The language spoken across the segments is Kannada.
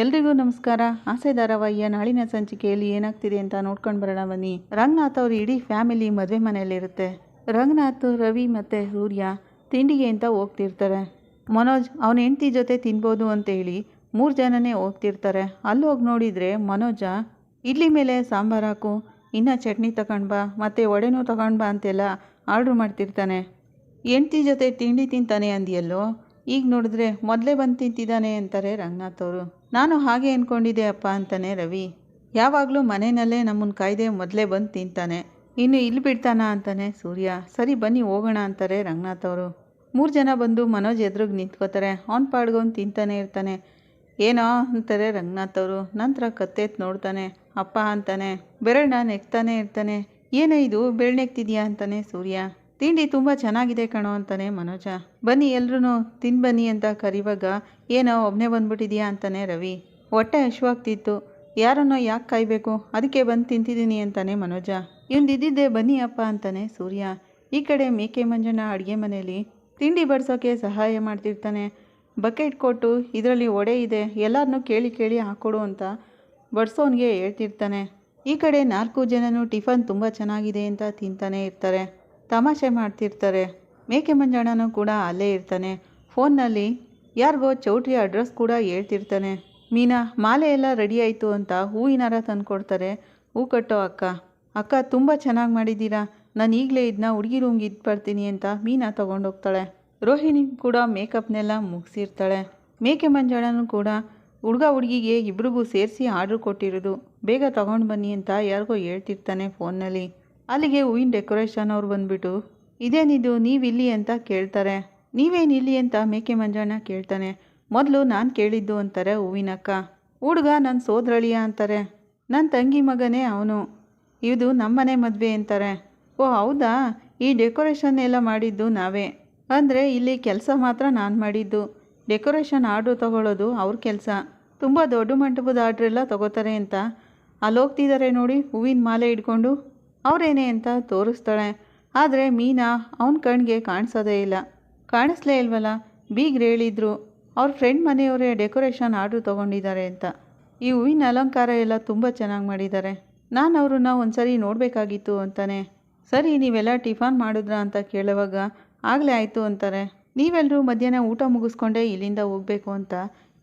ಎಲ್ರಿಗೂ ನಮಸ್ಕಾರ. ಆಸೆ ಧಾರಾವಾಹಿಯ ನಾಳಿನ ಸಂಚಿಕೆಯಲ್ಲಿ ಏನಾಗ್ತಿದೆ ಅಂತ ನೋಡ್ಕೊಂಡು ಬರೋಣ ಬನ್ನಿ. ರಂಗನಾಥ್ ಅವ್ರ ಇಡೀ ಫ್ಯಾಮಿಲಿ ಮದುವೆ ಮನೆಯಲ್ಲಿರುತ್ತೆ. ರಂಗನಾಥ್, ರವಿ ಮತ್ತು ಸೂರ್ಯ ತಿಂಡಿಗೆ ಅಂತ ಹೋಗ್ತಿರ್ತಾರೆ. ಮನೋಜ್ ಅವನ ಹೆಂಡತಿ ಜೊತೆ ತಿನ್ಬೋದು ಅಂತ ಹೇಳಿ ಮೂರು ಜನನೇ ಹೋಗ್ತಿರ್ತಾರೆ. ಅಲ್ಲಿ ಹೋಗಿ ನೋಡಿದರೆ ಮನೋಜ, ಇಡ್ಲಿ ಮೇಲೆ ಸಾಂಬಾರು ಹಾಕು, ಇನ್ನು ಚಟ್ನಿ ತಗೊಂಡು ಬಾ, ಮತ್ತು ಒಡೆನೂ ತಗೊಂಡು ಬಾ ಅಂತೆಲ್ಲ ಆರ್ಡ್ರ್ ಮಾಡ್ತಿರ್ತಾನೆ. ಹೆಂಡ್ತಿ ಜೊತೆ ತಿಂಡಿ ತಿಂತಾನೆ ಅಂದಿಯಲ್ಲೋ ಈಗ ನೋಡಿದ್ರೆ ಮೊದಲೇ ಬಂದು ತಿಂತಿದ್ದಾನೆ ಅಂತಾರೆ ರಂಗನಾಥ್ ಅವರು. ನಾನು ಹಾಗೆ ಅಂದ್ಕೊಂಡಿದ್ದೆ ಅಪ್ಪ ಅಂತಾನೆ ರವಿ. ಯಾವಾಗಲೂ ಮನೆಯಲ್ಲೇ ನಮ್ಮನ್ನು ಕಾಯ್ದೆ ಮೊದಲೇ ಬಂದು ತಿಂತಾನೆ. ಇನ್ನು ಇಲ್ಲಿ ಬಿಡ್ತಾನ ಅಂತಾನೆ ಸೂರ್ಯ. ಸರಿ ಬನ್ನಿ ಹೋಗೋಣ ಅಂತಾರೆ ರಂಗನಾಥ್ ಅವರು. ಮೂರು ಜನ ಬಂದು ಮನೋಜ್ ಎದುರಿಗೆ ನಿಂತ್ಕೋತಾರೆ. ಅವ್ನ ಪಾಡ್ಗೊಂಡು ತಿಂತಾನೆ ಇರ್ತಾನೆ. ಏನೋ ಅಂತಾರೆ ರಂಗನಾಥ್ ಅವರು. ನಂತರ ಕತ್ತೆತ್ ನೋಡ್ತಾನೆ. ಅಪ್ಪ ಅಂತಾನೆ. ಬೆರಳನ್ನ ನೆಕ್ತಾನೆ ಇರ್ತಾನೆ. ಏನೇ ಇದು ಬೆರಳ್ನೆಕ್ತಿದ್ಯಾ ಅಂತಾನೆ ಸೂರ್ಯ. ತಿಂಡಿ ತುಂಬ ಚೆನ್ನಾಗಿದೆ ಕಣೋ ಅಂತಾನೆ ಮನೋಜ. ಬನ್ನಿ ಎಲ್ರೂ ತಿನ್ ಬನ್ನಿ ಅಂತ ಕರಿವಾಗ, ಏನೋ ಒಬ್ಬನೇ ಬಂದ್ಬಿಟ್ಟಿದ್ಯಾ ಅಂತಾನೆ ರವಿ. ಹೊಟ್ಟೆ ಹಶುವಾಗ್ತಿತ್ತು. ಯಾರನ್ನೋ ಯಾಕೆ ಕಾಯಬೇಕು? ಅದಕ್ಕೆ ಬಂದು ತಿಂತಿದ್ದೀನಿ ಅಂತಾನೆ ಮನೋಜ. ಇದ್ದಿದ್ದೆ ಬನ್ನಿ ಅಪ್ಪ ಅಂತಾನೆ ಸೂರ್ಯ. ಈ ಕಡೆ ಮೇಕೆ ಮಂಜಣ್ಣ ಅಡುಗೆ ಮನೆಯಲ್ಲಿ ತಿಂಡಿ ಬಡ್ಸೋಕ್ಕೆ ಸಹಾಯ ಮಾಡ್ತಿರ್ತಾನೆ. ಬಕೆಟ್ ಕೊಟ್ಟು ಇದರಲ್ಲಿ ಒಡೆ ಇದೆ ಎಲ್ಲರನ್ನೂ ಕೇಳಿ ಕೇಳಿ ಹಾಕೊಡು ಅಂತ ಬಡಿಸೋನಿಗೆ ಹೇಳ್ತಿರ್ತಾನೆ. ಈ ಕಡೆ ನಾಲ್ಕು ಜನನು ಟಿಫನ್ ತುಂಬ ಚೆನ್ನಾಗಿದೆ ಅಂತ ತಿಂತಾನೆ ಇರ್ತಾರೆ. ತಮಾಷೆ ಮಾಡ್ತಿರ್ತಾರೆ. ಮೇಕೆ ಮಂಜಣ್ಣನೂ ಕೂಡ ಅಲ್ಲೇ ಇರ್ತಾನೆ. ಫೋನ್ನಲ್ಲಿ ಯಾರಿಗೋ ಚೌಟ್ರಿ ಅಡ್ರೆಸ್ ಕೂಡ ಹೇಳ್ತಿರ್ತಾನೆ. ಮೀನಾ, ಮಾಲೆ ಎಲ್ಲ ರೆಡಿ ಆಯಿತು ಅಂತ ಹೂವಿನಾರ ತಂದುಕೊಡ್ತಾರೆ. ಹೂ ಕಟ್ಟೋ ಅಕ್ಕ. ಅಕ್ಕ, ತುಂಬ ಚೆನ್ನಾಗಿ ಮಾಡಿದ್ದೀರಾ? ನಾನು ಈಗಲೇ ಇದನ್ನ ಹುಡುಗಿ ರೂಮ್ಗೆ ಇದ್ದು ಬರ್ತೀನಿ ಅಂತ ಮೀನಾ ತೊಗೊಂಡೋಗ್ತಾಳೆ. ರೋಹಿಣಿ ಕೂಡ ಮೇಕಪ್ನೆಲ್ಲ ಮುಗಿಸಿರ್ತಾಳೆ. ಮೇಕೆ ಮಂಜಣ್ಣನೂ ಕೂಡ ಹುಡುಗ ಹುಡುಗಿಗೆ ಇಬ್ರಿಗೂ ಸೇರಿಸಿ ಆರ್ಡ್ರ್ ಕೊಟ್ಟಿರೋದು. ಬೇಗ ತಗೊಂಡು ಬನ್ನಿ ಅಂತ ಯಾರಿಗೋ ಹೇಳ್ತಿರ್ತಾನೆ ಫೋನ್ನಲ್ಲಿ. ಅಲ್ಲಿಗೆ ಹೂವಿನ ಡೆಕೋರೇಷನ್ ಅವ್ರು ಬಂದ್ಬಿಟ್ಟು ಇದೇನಿದು ನೀವಿಲ್ಲಿ ಅಂತ ಕೇಳ್ತಾರೆ. ನೀವೇನಿಲ್ಲಿ ಅಂತ ಮೇಕೆ ಮಂಜಣ್ಣ ಕೇಳ್ತಾನೆ. ಮೊದಲು ನಾನು ಕೇಳಿದ್ದು ಅಂತಾರೆ ಹೂವಿನಕ್ಕ. ಹುಡುಗ ನನ್ನ ಸೋದರಳಿಯ ಅಂತಾರೆ. ನನ್ನ ತಂಗಿ ಮಗನೇ ಅವನು. ಇದು ನಮ್ಮನೆ ಮದುವೆ ಅಂತಾರೆ. ಓ, ಹೌದಾ? ಈ ಡೆಕೋರೇಷನ್ ಎಲ್ಲ ಮಾಡಿದ್ದು ನಾವೇ. ಅಂದರೆ ಇಲ್ಲಿ ಕೆಲಸ ಮಾತ್ರ ನಾನು ಮಾಡಿದ್ದು. ಡೆಕೋರೇಷನ್ ಆರ್ಡ್ರು ತಗೊಳ್ಳೋದು ಅವ್ರ ಕೆಲಸ. ತುಂಬ ದೊಡ್ಡ ಮಂಟಪದ ಆರ್ಡ್ರೆಲ್ಲ ತಗೋತಾರೆ ಅಂತ. ಅಲ್ಲೋಗ್ತಿದ್ದಾರೆ ನೋಡಿ, ಹೂವಿನ ಮಾಲೆ ಇಟ್ಕೊಂಡು ಅವರೇನೆ ಅಂತ ತೋರಿಸ್ತಾಳೆ. ಆದರೆ ಮೀನಾ ಅವನ ಕಣ್ಣಿಗೆ ಕಾಣಿಸೋದೇ ಇಲ್ಲ. ಕಾಣಿಸ್ಲೇ ಇಲ್ವಲ್ಲ? ಬೀಗ್ರು ಹೇಳಿದ್ರು, ಅವ್ರ ಫ್ರೆಂಡ್ ಮನೆಯವರೇ ಡೆಕೋರೇಷನ್ ಆರ್ಡ್ರ್ ತೊಗೊಂಡಿದ್ದಾರೆ ಅಂತ. ಈ ಹೂವಿನ ಅಲಂಕಾರ ಎಲ್ಲ ತುಂಬ ಚೆನ್ನಾಗಿ ಮಾಡಿದ್ದಾರೆ. ನಾನು ಅವ್ರನ್ನ ಒಂದ್ಸರಿ ನೋಡಬೇಕಾಗಿತ್ತು ಅಂತಾನೆ. ಸರಿ, ನೀವೆಲ್ಲ ಟಿಫನ್ ಮಾಡಿದ್ರಾ ಅಂತ ಕೇಳುವಾಗ, ಆಗಲೇ ಆಯಿತು ಅಂತಾರೆ. ನೀವೆಲ್ಲರೂ ಮಧ್ಯಾಹ್ನ ಊಟ ಮುಗಿಸ್ಕೊಂಡೆ ಇಲ್ಲಿಂದ ಹೋಗಬೇಕು ಅಂತ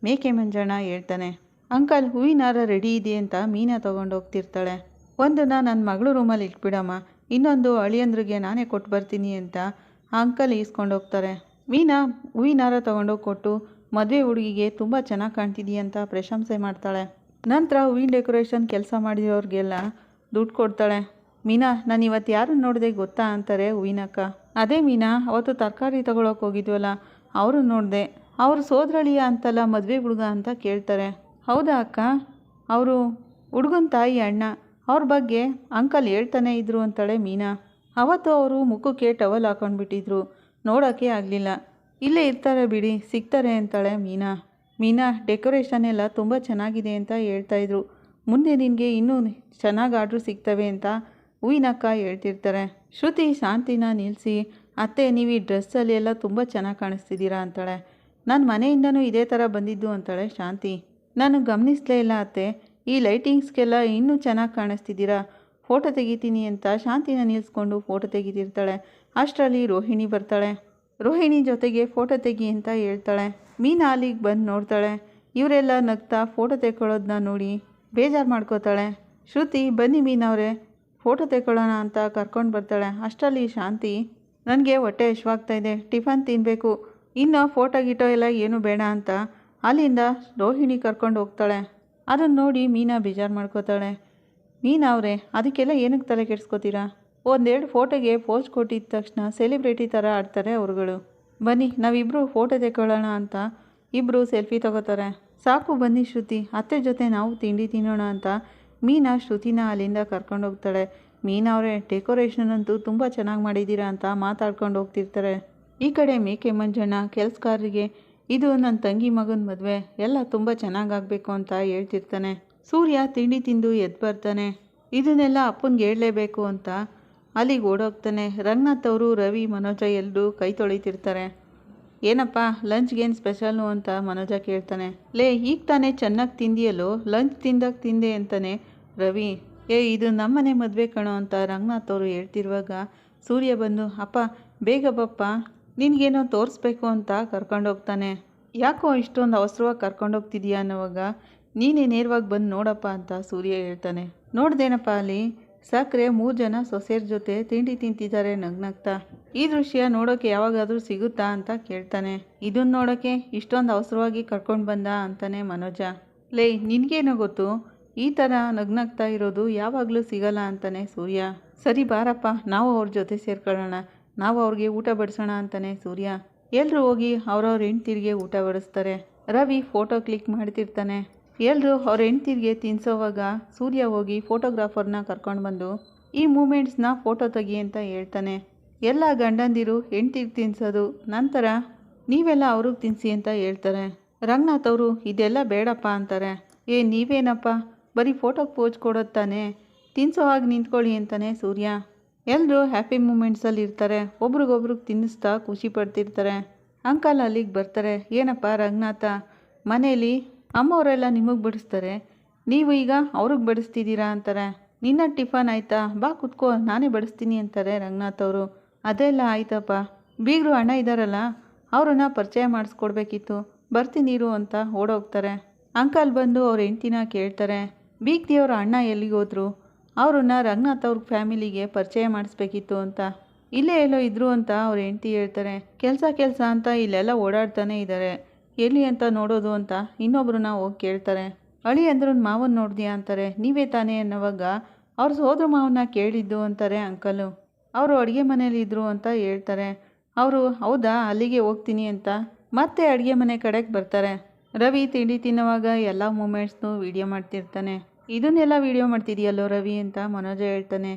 ಮೇಕೆ ಮಂಜಣ್ಣ ಹೇಳ್ತಾನೆ. ಅಂಕಲ್ ಹೂವಿನಾರ ರೆಡಿ ಇದೆ ಅಂತ ಮೀನಾ ತೊಗೊಂಡು ಹೋಗ್ತಿರ್ತಾಳೆ ಒಂದನ್ನ ನನ್ನ ಮಗಳು ರೂಮಲ್ಲಿ ಇಟ್ಬಿಡಮ್ಮ. ಇನ್ನೊಂದು ಅಳಿಯಂದ್ರಿಗೆ ನಾನೇ ಕೊಟ್ಟು ಬರ್ತೀನಿ ಅಂತ ಅಂಕಲ್ ಈಸ್ಕೊಂಡು ಹೋಗ್ತಾರೆ ಮೀನಾ ಹೂವಿನಾರ ತೊಗೊಂಡೋಗಿ ಕೊಟ್ಟು ಮದುವೆ ಹುಡುಗಿಗೆ ತುಂಬ ಚೆನ್ನಾಗಿ ಕಾಣ್ತಿದೀಯ ಅಂತ ಪ್ರಶಂಸೆ ಮಾಡ್ತಾಳೆ. ನಂತರ ಹೂವಿನ ಡೆಕೋರೇಷನ್ ಕೆಲಸ ಮಾಡಿರೋರಿಗೆಲ್ಲ ದುಡ್ಡು ಕೊಡ್ತಾಳೆ. ಮೀನಾ, ನಾನು ಇವತ್ತು ಯಾರನ್ನು ನೋಡಿದೆ ಗೊತ್ತಾ ಅಂತಾರೆ ಹೂವಿನಕ್ಕ. ಅದೇ ಮೀನಾ, ಅವತ್ತು ತರಕಾರಿ ತೊಗೊಳಕ್ಕೆ ಹೋಗಿದ್ವಲ್ಲ ಅವರು ನೋಡಿದೆ. ಅವರು ಸೋದರಳಿಯ ಅಂತಲ್ಲ ಮದುವೆ ಹುಡುಗ ಅಂತ ಕೇಳ್ತಾರೆ. ಹೌದಾ ಅಕ್ಕ? ಅವರು ಹುಡುಗನ ತಾಯಿ ಅಣ್ಣ. ಅವ್ರ ಬಗ್ಗೆ ಅಂಕಲ್ ಹೇಳ್ತಾನೆ ಇದ್ರು ಅಂತಾಳೆ ಮೀನಾ. ಅವತ್ತು ಅವರು ಮುಖಕ್ಕೆ ಟವಲ್ ಹಾಕೊಂಡ್ಬಿಟ್ಟಿದ್ರು. ನೋಡೋಕ್ಕೆ ಆಗಲಿಲ್ಲ. ಇಲ್ಲೇ ಇರ್ತಾರೆ ಬಿಡಿ, ಸಿಗ್ತಾರೆ ಅಂತಾಳೆ ಮೀನಾ. ಮೀನಾ, ಡೆಕೋರೇಷನ್ ಎಲ್ಲ ತುಂಬ ಚೆನ್ನಾಗಿದೆ ಅಂತ ಹೇಳ್ತಾಯಿದ್ರು ಮುಂದೆ ನಿನಗೆ ಇನ್ನೂ ಚೆನ್ನಾಗಿ ಆರ್ಡ್ರು ಸಿಗ್ತವೆ ಅಂತ ಹೂವಿನಕ್ಕ ಹೇಳ್ತಿರ್ತಾರೆ. ಶ್ರುತಿ, ಶಾಂತಿನ ನಿಲ್ಲಿಸಿ ಅತ್ತೆ, ನೀವು ಈ ಡ್ರೆಸ್ಸಲ್ಲಿ ಎಲ್ಲ ತುಂಬ ಚೆನ್ನಾಗಿ ಕಾಣಿಸ್ತಿದ್ದೀರಾ? ಅಂತಾಳೆ. ನಾನು ಮನೆಯಿಂದನೂ ಇದೇ ಥರ ಬಂದಿದ್ದು, ಅಂತಾಳೆ ಶಾಂತಿ. ನಾನು ಗಮನಿಸಲೇ ಇಲ್ಲ ಅತ್ತೆ. ಈ ಲೈಟಿಂಗ್ಸ್ಗೆಲ್ಲ ಇನ್ನೂ ಚೆನ್ನಾಗಿ ಕಾಣಿಸ್ತಿದ್ದೀರಾ? ಫೋಟೋ ತೆಗಿತೀನಿ ಅಂತ ಶಾಂತಿನ ನಿಲ್ಲಿಸ್ಕೊಂಡು ಫೋಟೋ ತೆಗಿತಿರ್ತಾಳೆ. ಅಷ್ಟರಲ್ಲಿ ರೋಹಿಣಿ ಬರ್ತಾಳೆ. ರೋಹಿಣಿ ಜೊತೆಗೆ ಫೋಟೋ ತೆಗಿ ಅಂತ ಹೇಳ್ತಾಳೆ. ಮೀನಾ ಅಲ್ಲಿಗೆ ಬಂದು ನೋಡ್ತಾಳೆ. ಇವರೆಲ್ಲ ನಗ್ತಾ ಫೋಟೋ ತೆಕ್ಕೊಳ್ಳೋದನ್ನ ನೋಡಿ ಬೇಜಾರು ಮಾಡ್ಕೋತಾಳೆ. ಶ್ರುತಿ, ಬನ್ನಿ ಮೀನವ್ರೆ, ಫೋಟೋ ತೆಕ್ಕೊಳ್ಳೋಣ ಅಂತ ಕರ್ಕೊಂಡು ಬರ್ತಾಳೆ. ಅಷ್ಟರಲ್ಲಿ ಶಾಂತಿ, ನನಗೆ ಹೊಟ್ಟೆ ಹಶ್ವಾಗ್ತಾ ಇದೆ, ಟಿಫನ್ ತಿನ್ನಬೇಕು ಇನ್ನು ಫೋಟೋ ಗಿಟೋ ಎಲ್ಲ ಏನು ಬೇಡ ಅಂತ ಅಲ್ಲಿಂದ ರೋಹಿಣಿ ಕರ್ಕೊಂಡು ಹೋಗ್ತಾಳೆ. ಅದನ್ನು ನೋಡಿ ಮೀನಾ ಬೇಜಾರು ಮಾಡ್ಕೋತಾಳೆ. ಮೀನಾ ಅವರೇ, ಅದಕ್ಕೆಲ್ಲ ಏನಕ್ಕೆ ತಲೆ ಕೆಡಿಸ್ಕೋತೀರಾ? ಒಂದೆರಡು ಫೋಟೋಗೆ ಪೋಸ್ಟ್ ಕೊಟ್ಟಿದ್ದ ತಕ್ಷಣ ಸೆಲೆಬ್ರಿಟಿ ಥರ ಆಡ್ತಾರೆ ಅವ್ರುಗಳು. ಬನ್ನಿ ನಾವಿಬ್ಬರು ಫೋಟೋ ತೆಕ್ಕೊಳ್ಳೋಣ ಅಂತ ಇಬ್ಬರು ಸೆಲ್ಫಿ ತಗೋತಾರೆ. ಸಾಕು ಬನ್ನಿ ಶ್ರುತಿ, ಅತ್ತೆ ಜೊತೆ ನಾವು ತಿಂಡಿ ತಿನ್ನೋಣ ಅಂತ ಮೀನಾ ಶ್ರುತಿನ ಅಲ್ಲಿಂದ ಕರ್ಕೊಂಡು ಹೋಗ್ತಾಳೆ. ಮೀನಾ ಅವರೇ, ಡೆಕೋರೇಷನ್ ಅಂತೂ ತುಂಬ ಚೆನ್ನಾಗಿ ಮಾಡಿದ್ದೀರಾ ಅಂತ ಮಾತಾಡ್ಕೊಂಡು ಹೋಗ್ತಿರ್ತಾರೆ. ಈ ಕಡೆ ಮೇಕೆ ಮಂಜಣ್ಣ, ಕೆಲಸಗಾರರಿಗೆ ಇದು ನನ್ನ ತಂಗಿ ಮಗನ ಮದುವೆ. ಎಲ್ಲ ತುಂಬ ಚೆನ್ನಾಗಾಗಬೇಕು ಅಂತ ಹೇಳ್ತಿರ್ತಾನೆ. ಸೂರ್ಯ ತಿಂಡಿ ತಿಂದು ಎದ್ದು ಬರ್ತಾನೆ. ಇದನ್ನೆಲ್ಲ ಅಪ್ಪನಿಗೆ ಹೇಳಲೇಬೇಕು ಅಂತ ಅಲ್ಲಿಗೆ ಓಡೋಗ್ತಾನೆ. ರಂಗನಾಥ್ ಅವರು, ರವಿ, ಮನೋಜ ಎಲ್ಲರೂ ಕೈ ತೊಳಿತಿರ್ತಾರೆ. ಏನಪ್ಪ, ಲಂಚ್ಗೇನು ಸ್ಪೆಷಲ್ಲು ಅಂತ ಮನೋಜ ಕೇಳ್ತಾನೆ. ಲೇ, ಈಗ ತಾನೇ ಚೆನ್ನಾಗಿ ತಿಂದಿಯಲ್ಲೋ? ಲಂಚ್ ತಿಂದಾಗ ತಿಂದೆ ಅಂತಾನೆ ರವಿ. ಏ, ಇದು ನಮ್ಮನೆ ಮದುವೆ ಕಣೋ ಅಂತ ರಂಗನಾಥ್ ಅವರು ಹೇಳ್ತಿರುವಾಗ ಸೂರ್ಯ ಬಂದು, ಅಪ್ಪ, ಬೇಗ ಬಪ್ಪ ನಿನಗೇನೋ ತೋರಿಸ್ಬೇಕು ಅಂತ ಕರ್ಕೊಂಡೋಗ್ತಾನೆ ಯಾಕೋ ಇಷ್ಟೊಂದು ಅವಸರವಾಗಿ ಕರ್ಕೊಂಡೋಗ್ತಿದ್ಯಾ ಅನ್ನೋವಾಗ ನೀನೇ ನೇರವಾಗಿ ಬಂದು ನೋಡಪ್ಪ ಅಂತ ಸೂರ್ಯ ಹೇಳ್ತಾನೆ. ನೋಡ್ದೇನಪ್ಪ ಅಲ್ಲಿ? ಸಕ್ಕರೆ ಮೂರು ಜನ ಸೊಸೆಯರ ಜೊತೆ ತಿಂಡಿ ತಿಂತಿದ್ದಾರೆ ನಗ್ನಗ್ತಾ ಈ ದೃಶ್ಯ ನೋಡೋಕೆ ಯಾವಾಗಾದರೂ ಸಿಗುತ್ತಾ ಅಂತ ಕೇಳ್ತಾನೆ. ಇದನ್ನ ನೋಡೋಕೆ ಇಷ್ಟೊಂದು ಅವಸರವಾಗಿ ಕರ್ಕೊಂಡು ಬಂದ ಅಂತಾನೆ ಮನೋಜ. ಲೇ, ನಿನಗೇನೋ ಗೊತ್ತು? ಈ ಥರ ನಗ್ನಗ್ತಾ ಇರೋದು ಯಾವಾಗಲೂ ಸಿಗಲ್ಲ ಅಂತಾನೆ ಸೂರ್ಯ. ಸರಿ ಬಾರಪ್ಪ, ನಾವು ಅವ್ರ ಜೊತೆ ಸೇರ್ಕೊಳ್ಳೋಣ. ನಾವು ಅವ್ರಿಗೆ ಊಟ ಬಡಿಸೋಣ ಅಂತಾನೆ ಸೂರ್ಯ. ಎಲ್ಲರೂ ಹೋಗಿ ಅವ್ರವ್ರ ಹೆಂಡ್ತಿರಿಗೆ ಊಟ ಬಡಿಸ್ತಾರೆ. ರವಿ ಫೋಟೋ ಕ್ಲಿಕ್ ಮಾಡ್ತಿರ್ತಾನೆ. ಎಲ್ಲರೂ ಅವ್ರ ಹೆಂಡ್ತಿರಿಗೆ ತಿನ್ಸೋವಾಗ ಸೂರ್ಯ ಹೋಗಿ ಫೋಟೋಗ್ರಾಫರ್ನ ಕರ್ಕೊಂಡು ಬಂದು, ಈ ಮೂಮೆಂಟ್ಸ್ನ ಫೋಟೋ ತೆಗಿ ಅಂತ ಹೇಳ್ತಾನೆ. ಎಲ್ಲ ಗಂಡಂದಿರು ಹೆಂಡ್ತಿಗೆ ತಿನ್ಸೋದು, ನಂತರ ನೀವೆಲ್ಲ ಅವ್ರಿಗೆ ತಿನ್ನಿಸಿ ಅಂತ ಹೇಳ್ತಾರೆ. ರಂಗನಾಥ್ ಅವರು, ಇದೆಲ್ಲ ಬೇಡಪ್ಪ ಅಂತಾರೆ. ಏ, ನೀವೇನಪ್ಪ? ಬರೀ ಫೋಟೋಗೆ ಪೋಜ್ ಕೊಡೋದು ತಾನೇ? ತಿನ್ಸೋ ಹಾಗೆ ನಿಂತ್ಕೊಳ್ಳಿ ಅಂತಾನೆ ಸೂರ್ಯ. ಎಲ್ಲರೂ ಹ್ಯಾಪಿ ಮೂಮೆಂಟ್ಸಲ್ಲಿ ಇರ್ತಾರೆ. ಒಬ್ರಿಗೊಬ್ರಿಗೆ ತಿನ್ನಿಸ್ತಾ ಖುಷಿ ಪಡ್ತಿರ್ತಾರೆ. ಅಂಕಲ್ ಅಲ್ಲಿಗೆ ಬರ್ತಾರೆ, ಏನಪ್ಪ ರಂಗನಾಥ, ಮನೇಲಿ ಅಮ್ಮವರೆಲ್ಲ ನಿಮಗೆ ಬಡಿಸ್ತಾರೆ? ನೀವು ಈಗ ಅವ್ರಿಗೆ ಬಡಿಸ್ತಿದ್ದೀರಾ ಅಂತಾರೆ. ನಿನ್ನ ಟಿಫನ್ ಆಯಿತಾ? ಬಾ ಕುತ್ಕೋ, ನಾನೇ ಬಡಿಸ್ತೀನಿ ಅಂತಾರೆ ರಂಗನಾಥ್ ಅವರು. ಅದೆಲ್ಲ ಆಯ್ತಪ್ಪ. ಬೀಗರು ಅಣ್ಣ ಇದ್ದಾರಲ್ಲ ಅವ್ರನ್ನ ಪರಿಚಯ ಮಾಡಿಸ್ಕೊಡ್ಬೇಕಿತ್ತು. ಬರ್ತೀನಿರು ಅಂತ ಓಡೋಗ್ತಾರೆ. ಅಂಕಲ್ ಬಂದು ಅವ್ರ ಹೆಂಡ್ತಿನ ಕೇಳ್ತಾರೆ. ಬೀಗ್ತಿಯವ್ರ ಅಣ್ಣ ಎಲ್ಲಿಗೆ ಹೋದ್ರು? ಅವ್ರನ್ನ ರಂಗನಾಥ್ ಅವ್ರ ಫ್ಯಾಮಿಲಿಗೆ ಪರಿಚಯ ಮಾಡಿಸ್ಬೇಕಿತ್ತು ಅಂತ. ಇಲ್ಲೇ ಎಲ್ಲೋ ಇದ್ರು ಅಂತ ಅವ್ರ ಹೆಂಡ್ತಿ ಹೇಳ್ತಾರೆ, ಕೆಲಸ ಕೆಲಸ ಅಂತ ಇಲ್ಲೆಲ್ಲ ಓಡಾಡ್ತಾನೆ ಇದ್ದಾರೆ ಎಲ್ಲಿ ಅಂತ ನೋಡೋದು ಅಂತ ಇನ್ನೊಬ್ಬರನ್ನ ಹೋಗಿ ಕೇಳ್ತಾರೆ. ಅಳಿ ಅಂದ್ರನ್ ಮಾವನ್ ನೋಡಿದ್ಯಾ? ಅಂತಾರೆ. ನೀವೇ ತಾನೇ ಅನ್ನೋವಾಗ ಅವ್ರ ಸೋದ್ರ ಮಾವನ್ನ ಕೇಳಿದ್ದು, ಅಂತಾರೆ ಅಂಕಲು. ಅವರು ಅಡುಗೆ ಮನೇಲಿ ಇದ್ರು ಅಂತ ಹೇಳ್ತಾರೆ. ಅವರು, ಹೌದಾ? ಅಲ್ಲಿಗೆ ಹೋಗ್ತೀನಿ ಅಂತ. ಮತ್ತೆ ಅಡುಗೆ ಮನೆ ಕಡೆಗೆ ಬರ್ತಾರೆ. ರವಿ ತಿಂಡಿ ತಿನ್ನುವಾಗ ಎಲ್ಲ ಮೂಮೆಂಟ್ಸ್ನು ವೀಡಿಯೋ ಮಾಡ್ತಿರ್ತಾನೆ. ಇದನ್ನೆಲ್ಲ ವೀಡಿಯೋ ಮಾಡ್ತಿದೆಯಲ್ಲೋ ರವಿ ಅಂತ ಮನೋಜ ಹೇಳ್ತಾನೆ.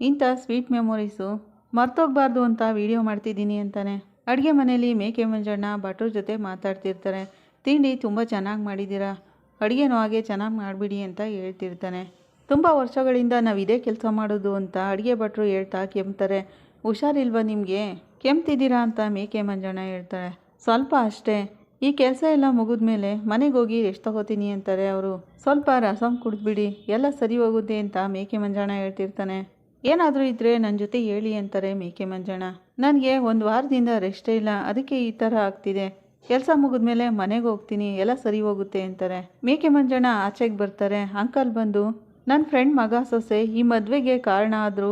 ಇಂಥ ಸ್ವೀಟ್ ಮೆಮೊರೀಸು ಮರ್ತೋಗ್ಬಾರ್ದು ಅಂತ ವೀಡಿಯೋ ಮಾಡ್ತಿದ್ದೀನಿ ಅಂತಾನೆ. ಅಡುಗೆ ಮನೇಲಿ ಮೇಕೆ ಮಂಜಣ್ಣ, ಭಟ್ರ ಜೊತೆ ಮಾತಾಡ್ತಿರ್ತಾರೆ. ತಿಂಡಿ ತುಂಬ ಚೆನ್ನಾಗಿ ಮಾಡಿದ್ದೀರಾ? ಅಡುಗೆನೂ ಹಾಗೆ ಚೆನ್ನಾಗಿ ಮಾಡಿಬಿಡಿ ಅಂತ ಹೇಳ್ತಿರ್ತಾನೆ. ತುಂಬ ವರ್ಷಗಳಿಂದ ನಾವು ಇದೇ ಕೆಲಸ ಮಾಡೋದು ಅಂತ ಅಡುಗೆ ಭಟ್ರು ಹೇಳ್ತಾ ಕೆಮ್ತಾರೆ. ಹುಷಾರಿಲ್ವಾ ನಿಮಗೆ? ಕೆಮ್ತಿದ್ದೀರಾ ಅಂತ ಮೇಕೆ ಮಂಜಣ್ಣ ಹೇಳ್ತಾರೆ ಸ್ವಲ್ಪ ಅಷ್ಟೇ. ಈ ಕೆಲಸ ಎಲ್ಲ ಮುಗಿದ್ಮೇಲೆ ಮನೆಗೆ ಹೋಗಿ ರೆಸ್ಟ್ ತಗೋತೀನಿ ಅಂತಾರೆ ಅವರು. ಸ್ವಲ್ಪ ರಸಂ ಕುಡಿದ್ಬಿಡಿ, ಎಲ್ಲ ಸರಿ ಹೋಗುತ್ತೆ ಅಂತ ಮೇಕೆ ಮಂಜಣ್ಣ ಹೇಳ್ತಿರ್ತಾನೆ. ಏನಾದರೂ ಇದ್ದರೆ ನನ್ನ ಜೊತೆ ಹೇಳಿ ಅಂತಾರೆ ಮೇಕೆ ಮಂಜಣ್ಣ ನನಗೆ ಒಂದು ವಾರದಿಂದ ರೆಸ್ಟೇ ಇಲ್ಲ, ಅದಕ್ಕೆ ಈ ಥರ ಆಗ್ತಿದೆ. ಕೆಲಸ ಮುಗಿದ್ಮೇಲೆ ಮನೆಗೆ ಹೋಗ್ತೀನಿ, ಎಲ್ಲ ಸರಿ ಹೋಗುತ್ತೆ ಅಂತಾರೆ. ಮೇಕೆ ಮಂಜಣ್ಣ ಆಚೆಗೆ ಬರ್ತಾರೆ, ಅಂಕಲ್ ಬಂದು ನನ್ನ ಫ್ರೆಂಡ್ ಮಗ ಸೊಸೆ ಈ ಮದುವೆಗೆ ಕಾರಣ ಆದರೂ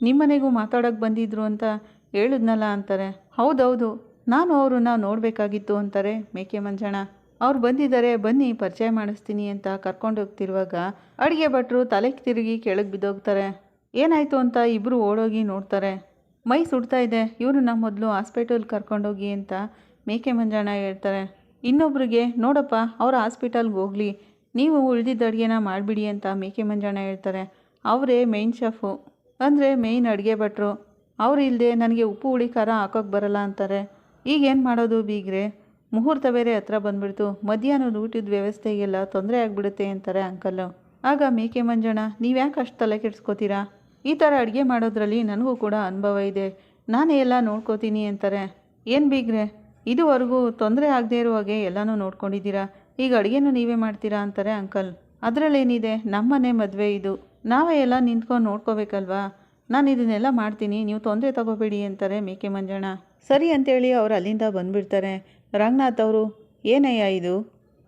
ನಿಮ್ಮನೆಗೂ ಮಾತಾಡೋಕ್ಕೆ ಬಂದಿದ್ರು ಅಂತ ಹೇಳಿದ್ನಲ್ಲ ಅಂತಾರೆ. ಹೌದೌದು ನಾನು ಅವ್ರನ್ನ ನೋಡಬೇಕಾಗಿತ್ತು ಅಂತಾರೆ. ಮೇಕೆ ಮಂಜಣ್ಣ, ಅವ್ರು ಬಂದಿದ್ದಾರೆ, ಬನ್ನಿ, ಪರಿಚಯ ಮಾಡಿಸ್ತೀನಿ ಅಂತ ಕರ್ಕೊಂಡು ಹೋಗ್ತಿರುವಾಗ ಅಡುಗೆ ಭಟ್ರು ತಲೆ ತಿರುಗಿ ಕೆಳಗೆ ಬಿದ್ದೋಗ್ತಾರೆ. ಏನಾಯಿತು ಅಂತ ಇಬ್ಬರು ಓಡೋಗಿ ನೋಡ್ತಾರೆ. ಮೈ ಸುಡ್ತಾ ಇದೆ, ಇವ್ರನ್ನ ಮೊದಲು ಹಾಸ್ಪಿಟಲ್ ಕರ್ಕೊಂಡೋಗಿ ಅಂತ ಮೇಕೆ ಮಂಜಣ್ಣ ಹೇಳ್ತಾರೆ. ಇನ್ನೊಬ್ರಿಗೆ, ನೋಡಪ್ಪ, ಅವ್ರ ಹಾಸ್ಪಿಟಲ್ಗೆ ಹೋಗಲಿ, ನೀವು ಉಳಿದಿದ್ದ ಅಡುಗೆನ ಮಾಡಿಬಿಡಿ ಅಂತ ಮೇಕೆ ಮಂಜಣ್ಣ ಹೇಳ್ತಾರೆ. ಅವರೇ ಮೇನ್ ಶೆಫು. ಅಂದರೆ ಮೇಯ್ನ್ ಅಡುಗೆ ಭಟ್ರು. ಅವ್ರು ಇಲ್ಲದೆ ನನಗೆ ಉಪ್ಪು ಹುಳಿ ಖಾರ ಹಾಕೋಕ್ಕೆ ಬರಲ್ಲ ಅಂತಾರೆ. ಈಗೇನು ಮಾಡೋದು ಬೀಗ್ರೆ? ಮುಹೂರ್ತ ಬೇರೆ ಹತ್ರ ಬಂದ್ಬಿಡ್ತು. ಮಧ್ಯಾಹ್ನದ ಊಟದ ವ್ಯವಸ್ಥೆಗೆಲ್ಲ ತೊಂದರೆ ಆಗಿಬಿಡುತ್ತೆ ಅಂತಾರೆ ಅಂಕಲ್ಲು ಆಗ ಮೇಕೆ ಮಂಜಣ್ಣ, ನೀವ್ಯಾಕೆ ಅಷ್ಟು ತಲೆ ಕೆಡ್ಸ್ಕೋತೀರಾ? ಈ ಥರ ಅಡುಗೆ ಮಾಡೋದ್ರಲ್ಲಿ ನನಗೂ ಕೂಡ ಅನುಭವ ಇದೆ. ನಾನೇ ಎಲ್ಲ ನೋಡ್ಕೋತೀನಿ ಅಂತಾರೆ. ಏನು ಬೀಗ್ರೆ? ಇದುವರೆಗೂ ತೊಂದರೆ ಆಗದೇ ಇರೋ ಹಾಗೆ ಎಲ್ಲನೂ ನೋಡ್ಕೊಂಡಿದ್ದೀರಾ? ಈಗ ಅಡುಗೆನೂ ನೀವೇ ಮಾಡ್ತೀರಾ ಅಂತಾರೆ ಅಂಕಲ್. ಅದರಲ್ಲೇನಿದೆ? ನಮ್ಮನೆ ಮದುವೆ ಇದು. ನಾವೇ ಎಲ್ಲ ನಿಂತ್ಕೊಂಡು ನೋಡ್ಕೋಬೇಕಲ್ವಾ? ನಾನು ಇದನ್ನೆಲ್ಲ ಮಾಡ್ತೀನಿ. ನೀವು ತೊಂದರೆ ತಗೋಬೇಡಿ ಅಂತಾರೆ ಮೇಕೆ ಮಂಜಣ್ಣ. ಸರಿ ಅಂತೇಳಿ ಅವರು ಅಲ್ಲಿಂದ ಬಂದುಬಿಡ್ತಾರೆ. ರಂಗನಾಥ್ ಅವರು, ಏನಯ್ಯ ಇದು?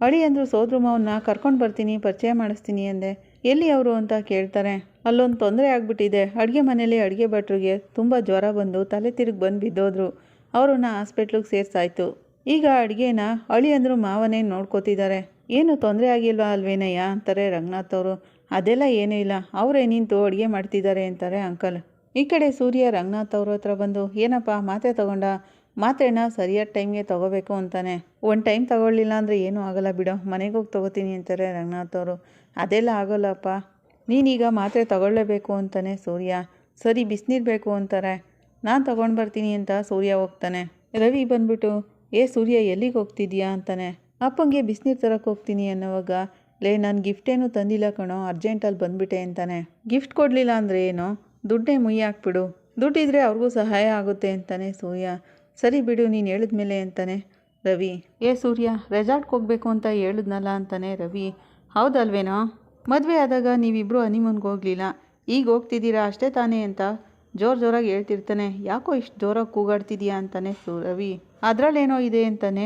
ಅಳಿ ಅಂದರು ಸೋದ್ರ ಮಾವನ್ನ ಕರ್ಕೊಂಡು ಬರ್ತೀನಿ, ಪರಿಚಯ ಮಾಡಿಸ್ತೀನಿ ಅಂದೆ. ಎಲ್ಲಿ ಅವರು ಅಂತ ಕೇಳ್ತಾರೆ. ಅಲ್ಲೊಂದು ತೊಂದರೆ ಆಗಿಬಿಟ್ಟಿದೆ. ಅಡುಗೆ ಮನೇಲಿ ಅಡುಗೆ ಭಟ್ರಿಗೆ ತುಂಬ ಜ್ವರ ಬಂದು ತಲೆ ತಿರುಗಿ ಬಂದು ಬಿದ್ದೋದ್ರು. ಅವ್ರನ್ನ ಹಾಸ್ಪಿಟ್ಲಿಗೆ ಸೇರ್ಸಾಯ್ತು. ಈಗ ಅಡುಗೆನ ಅಳಿ ಅಂದರು ಮಾವನೇ ನೋಡ್ಕೋತಿದ್ದಾರೆ ಏನು ತೊಂದರೆ ಆಗಿಲ್ವಾ ಅಲ್ವೇನಯ್ಯ? ಅಂತಾರೆ ರಂಗನಾಥ್ ಅವರು. ಅದೆಲ್ಲ ಏನೂ ಇಲ್ಲ ಅವರೇ ನಿಂತು ಅಡುಗೆ ಮಾಡ್ತಿದ್ದಾರೆ ಅಂತಾರೆ ಅಂಕಲ್. ಈ ಕಡೆ ಸೂರ್ಯ ರಂಗನಾಥ್ ಅವ್ರ ಹತ್ರ ಬಂದು, ಏನಪ್ಪ, ಮಾತ್ರೆ ತಗೊಂಡ? ಮಾತ್ರೆನ ಸರಿಯಾದ ಟೈಮ್ಗೆ ತೊಗೋಬೇಕು ಅಂತಾನೆ. ಒಂದು ಟೈಮ್ ತಗೊಳ್ಳಿಲ್ಲ ಅಂದರೆ ಏನೂ ಆಗಲ್ಲ ಬಿಡೋ, ಮನೆಗೆ ಹೋಗಿ ತೊಗೋತೀನಿ, ಅಂತಾರೆ ರಂಗನಾಥ್ ಅವರು. ಅದೆಲ್ಲ ಆಗೋಲ್ಲಪ್ಪ, ನೀನೀಗ ಮಾತ್ರೆ ತಗೊಳ್ಳೇಬೇಕು ಅಂತಾನೆ ಸೂರ್ಯ. ಸರಿ, ಬಿಸಿನೀರು ಬೇಕು ಅಂತಾರೆ. ನಾನು ತೊಗೊಂಡು ಬರ್ತೀನಿ ಅಂತ ಸೂರ್ಯ ಹೋಗ್ತಾನೆ. ರವಿ ಬಂದ್ಬಿಟ್ಟು, ಏ ಸೂರ್ಯ, ಎಲ್ಲಿಗೆ ಹೋಗ್ತಿದ್ಯಾ? ಅಂತಾನೆ. ಅಪ್ಪಂಗೆ ಬಿಸಿನೀರು ತರಕ್ಕೆ ಹೋಗ್ತೀನಿ ಅನ್ನೋವಾಗ, ಲೇ, ನಾನು ಗಿಫ್ಟೇನು ತಂದಿಲ್ಲ ಕಣೋ, ಅರ್ಜೆಂಟಲ್ಲಿ ಬಂದ್ಬಿಟ್ಟೆ, ಅಂತಾನೆ. ಗಿಫ್ಟ್ ಕೊಡಲಿಲ್ಲ ಅಂದರೆ ಏನು? ದುಡ್ಡೇ ಮುಯ್ಯಿ ಹಾಕ್ಬಿಡು ದುಡ್ಡಿದ್ರೆ ಅವ್ರಿಗೂ ಸಹಾಯ ಆಗುತ್ತೆ ಅಂತಾನೆ ಸೂರ್ಯ. ಸರಿ ಬಿಡು, ನೀನು ಹೇಳಿದ್ಮೇಲೆ ಅಂತಾನೆ ರವಿ. ಏ ಸೂರ್ಯ ರೆಸಾರ್ಟ್ಗೆ ಹೋಗ್ಬೇಕು ಅಂತ ಹೇಳಿದ್ನಲ್ಲ ಅಂತಾನೆ ರವಿ. ಹೌದಲ್ವೇನೋ? ಮದುವೆ ಆದಾಗ ನೀವಿಬ್ಬರು ಹನಿಮೂನ್ಗೆ ಹೋಗಲಿಲ್ಲ. ಈಗ ಹೋಗ್ತಿದ್ದೀರಾ ಅಷ್ಟೇ ತಾನೇ ಅಂತ ಜೋರು ಜೋರಾಗಿ ಹೇಳ್ತಿರ್ತಾನೆ. ಯಾಕೋ ಇಷ್ಟು ಜೋರಾಗಿ ಕೂಗಾಡ್ತಿದ್ಯಾ ಅಂತಾನೆ ಸು, ರವಿ. ಅದರಲ್ಲೇನೋ ಇದೆ ಅಂತಾನೆ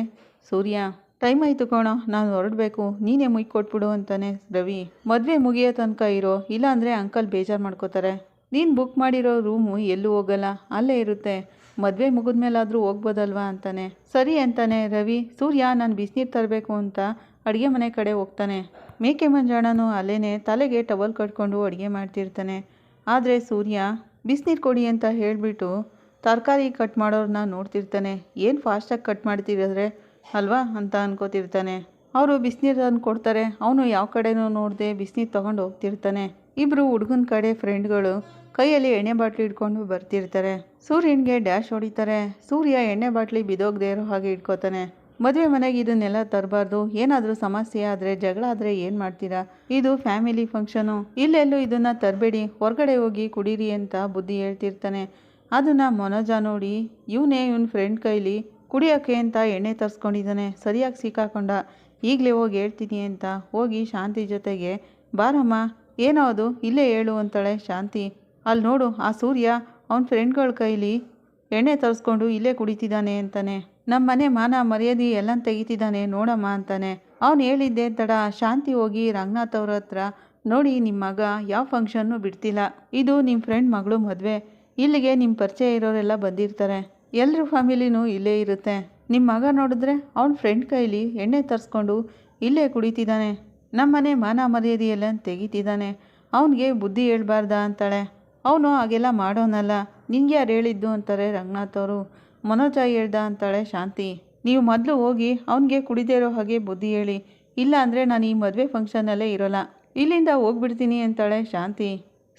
ಸೂರ್ಯ. ಟೈಮ್ ಆಯಿತು ಕಣೋ, ನಾನು ಹೊರಡಬೇಕು. ನೀನೇ ಮುಯ್ಕೊಟ್ಬಿಡು ಅಂತಾನೆ ರವಿ. ಮದುವೆ ಮುಗಿಯೋ ತನಕ ಇರೋ, ಇಲ್ಲಾಂದರೆ ಅಂಕಲ್ ಬೇಜಾರು ಮಾಡ್ಕೋತಾರೆ. ನೀನು ಬುಕ್ ಮಾಡಿರೋ ರೂಮು ಎಲ್ಲೂ ಹೋಗಲ್ಲ, ಅಲ್ಲೇ ಇರುತ್ತೆ. ಮದುವೆ ಮುಗಿದ್ಮೇಲಾದರೂ ಹೋಗ್ಬೋದಲ್ವಾ ಅಂತಾನೆ. ಸರಿ ಅಂತಾನೆ ರವಿ. ಸೂರ್ಯ, ನಾನು ಬಿಸಿನೀರು ತರಬೇಕು ಅಂತ ಅಡುಗೆ ಮನೆ ಕಡೆ ಹೋಗ್ತಾನೆ. ಮೇಕೆ ಮಂಜಾಣನು ಅಲ್ಲೇ ತಲೆಗೆ ಟವಲ್ ಕಟ್ಕೊಂಡು ಅಡುಗೆ ಮಾಡ್ತಿರ್ತಾನೆ. ಆದರೆ ಸೂರ್ಯ, ಬಿಸಿನೀರು ಕೊಡಿ ಅಂತ ಹೇಳಿಬಿಟ್ಟು ತರಕಾರಿ ಕಟ್ ಮಾಡೋರನ್ನ ನೋಡ್ತಿರ್ತಾನೆ. ಏನು ಫಾಸ್ಟಾಗಿ ಕಟ್ ಮಾಡ್ತಿರೋದ್ರೆ ಅಲ್ವಾ? ಅಂತ ಅನ್ಕೋತಿರ್ತಾನೆ. ಅವರು ಬಿಸಿನೀರು ತಂದು ಕೊಡ್ತಾರೆ. ಅವನು ಯಾವ ಕಡೆನೂ ನೋಡದೆ ಬಿಸಿನೀರು ತೊಗೊಂಡು ಹೋಗ್ತಿರ್ತಾನೆ. ಇಬ್ಬರು ಹುಡುಗನ ಕಡೆ ಫ್ರೆಂಡ್ಗಳು ಕೈಯಲ್ಲಿ ಎಣ್ಣೆ ಬಾಟ್ಲಿ ಇಟ್ಕೊಂಡು ಬರ್ತಿರ್ತಾರೆ. ಸೂರ್ಯನಿಗೆ ಡ್ಯಾಶ್ ಹೊಡಿತಾರೆ. ಸೂರ್ಯ ಎಣ್ಣೆ ಬಾಟ್ಲಿ ಬಿದೋಗದೆ ಇರೋ ಹಾಗೆ ಇಟ್ಕೋತಾನೆ ಮದುವೆ ಮನೆಗೆ ಇದನ್ನೆಲ್ಲ ತರಬಾರ್ದು. ಏನಾದರೂ ಸಮಸ್ಯೆ ಆದರೆ, ಜಗಳ ಆದರೆ ಏನು ಮಾಡ್ತೀರಾ? ಇದು ಫ್ಯಾಮಿಲಿ ಫಂಕ್ಷನು. ಇಲ್ಲೆಲ್ಲೂ ಇದನ್ನು ತರಬೇಡಿ. ಹೊರಗಡೆ ಹೋಗಿ ಕುಡೀರಿ ಅಂತ ಬುದ್ಧಿ ಹೇಳ್ತಿರ್ತಾನೆ. ಅದನ್ನು ಮನೋಜ ನೋಡಿ, ಇವನೇ ಇವನ ಫ್ರೆಂಡ್ ಕೈಲಿ ಕುಡಿಯೋಕ್ಕೆ ಅಂತ ಎಣ್ಣೆ ತರಿಸ್ಕೊಂಡಿದ್ದಾನೆ. ಸರಿಯಾಗಿ ಸಿಕ್ಕಾಕೊಂಡ. ಈಗಲೇ ಹೋಗಿ ಹೇಳ್ತೀನಿ ಅಂತ ಹೋಗಿ ಶಾಂತಿ ಜೊತೆಗೆ, ಬಾರಮ್ಮ, ಏನೋ ಅದು? ಇಲ್ಲೇ ಹೇಳು, ಅಂತಾಳೆ ಶಾಂತಿ. ಅಲ್ಲಿ ನೋಡು, ಆ ಸೂರ್ಯ ಅವನ ಫ್ರೆಂಡ್ಗಳ ಕೈಲಿ ಎಣ್ಣೆ ತರಿಸ್ಕೊಂಡು ಇಲ್ಲೇ ಕುಡಿತಿದ್ದಾನೆ ಅಂತಾನೆ. ನಮ್ಮ ಮನೆ ಮಾನ ಮರ್ಯಾದೆ ಎಲ್ಲ ತೆಗಿತಿದ್ದಾನೆ ನೋಡಮ್ಮ, ಅಂತಾನೆ. ಅವನು ಹೇಳಿದ್ದೆ, ತಡ, ಶಾಂತಿ ಹೋಗಿ ರಂಗನಾಥ್ ಅವ್ರ ಹತ್ರ ನೋಡಿ ನಿಮ್ಮ ಮಗ ಯಾವ ಫಂಕ್ಷನ್ನು ಬಿಡ್ತಿಲ್ಲ. ಇದು ನಿಮ್ಮ ಫ್ರೆಂಡ್ ಮಗಳು ಮದುವೆ. ಇಲ್ಲಿಗೆ ನಿಮ್ಮ ಪರಿಚಯ ಇರೋರೆಲ್ಲ ಬಂದಿರ್ತಾರೆ. ಎಲ್ಲರೂ ಫ್ಯಾಮಿಲಿನೂ ಇಲ್ಲೇ ಇರುತ್ತೆ. ನಿಮ್ಮ ಮಗ ನೋಡಿದ್ರೆ ಅವನ ಫ್ರೆಂಡ್ ಕೈಲಿ ಎಣ್ಣೆ ತರಿಸ್ಕೊಂಡು ಇಲ್ಲೇ ಕುಡಿತಿದ್ದಾನೆ. ನಮ್ಮನೆ ಮಾನ ಮರ್ಯಾದೆಯೆಲ್ಲ ತೆಗಿತಿದ್ದಾನೆ. ಅವನಿಗೆ ಬುದ್ಧಿ ಹೇಳ್ಬಾರ್ದಾ ಅಂತಾಳೆ. ಅವನು ಹಾಗೆಲ್ಲ ಮಾಡೋನಲ್ಲ. ನಿಂಗೆ ಯಾರು ಹೇಳಿದ್ದು ಅಂತಾರೆ ರಂಗನಾಥ್ ಅವರು. ಮನೋಜ ಹೇಳ್ದ ಅಂತಾಳೆ ಶಾಂತಿ. ನೀವು ಮೊದಲು ಹೋಗಿ ಅವನಿಗೆ ಕುಡಿದೇ ಇರೋ ಹಾಗೆ ಬುದ್ಧಿ ಹೇಳಿ. ಇಲ್ಲ ಅಂದರೆ ನಾನು ಈ ಮದುವೆ ಫಂಕ್ಷನಲ್ಲೇ ಇರೋಲ್ಲ. ಇಲ್ಲಿಂದ ಹೋಗ್ಬಿಡ್ತೀನಿ ಅಂತಾಳೆ ಶಾಂತಿ.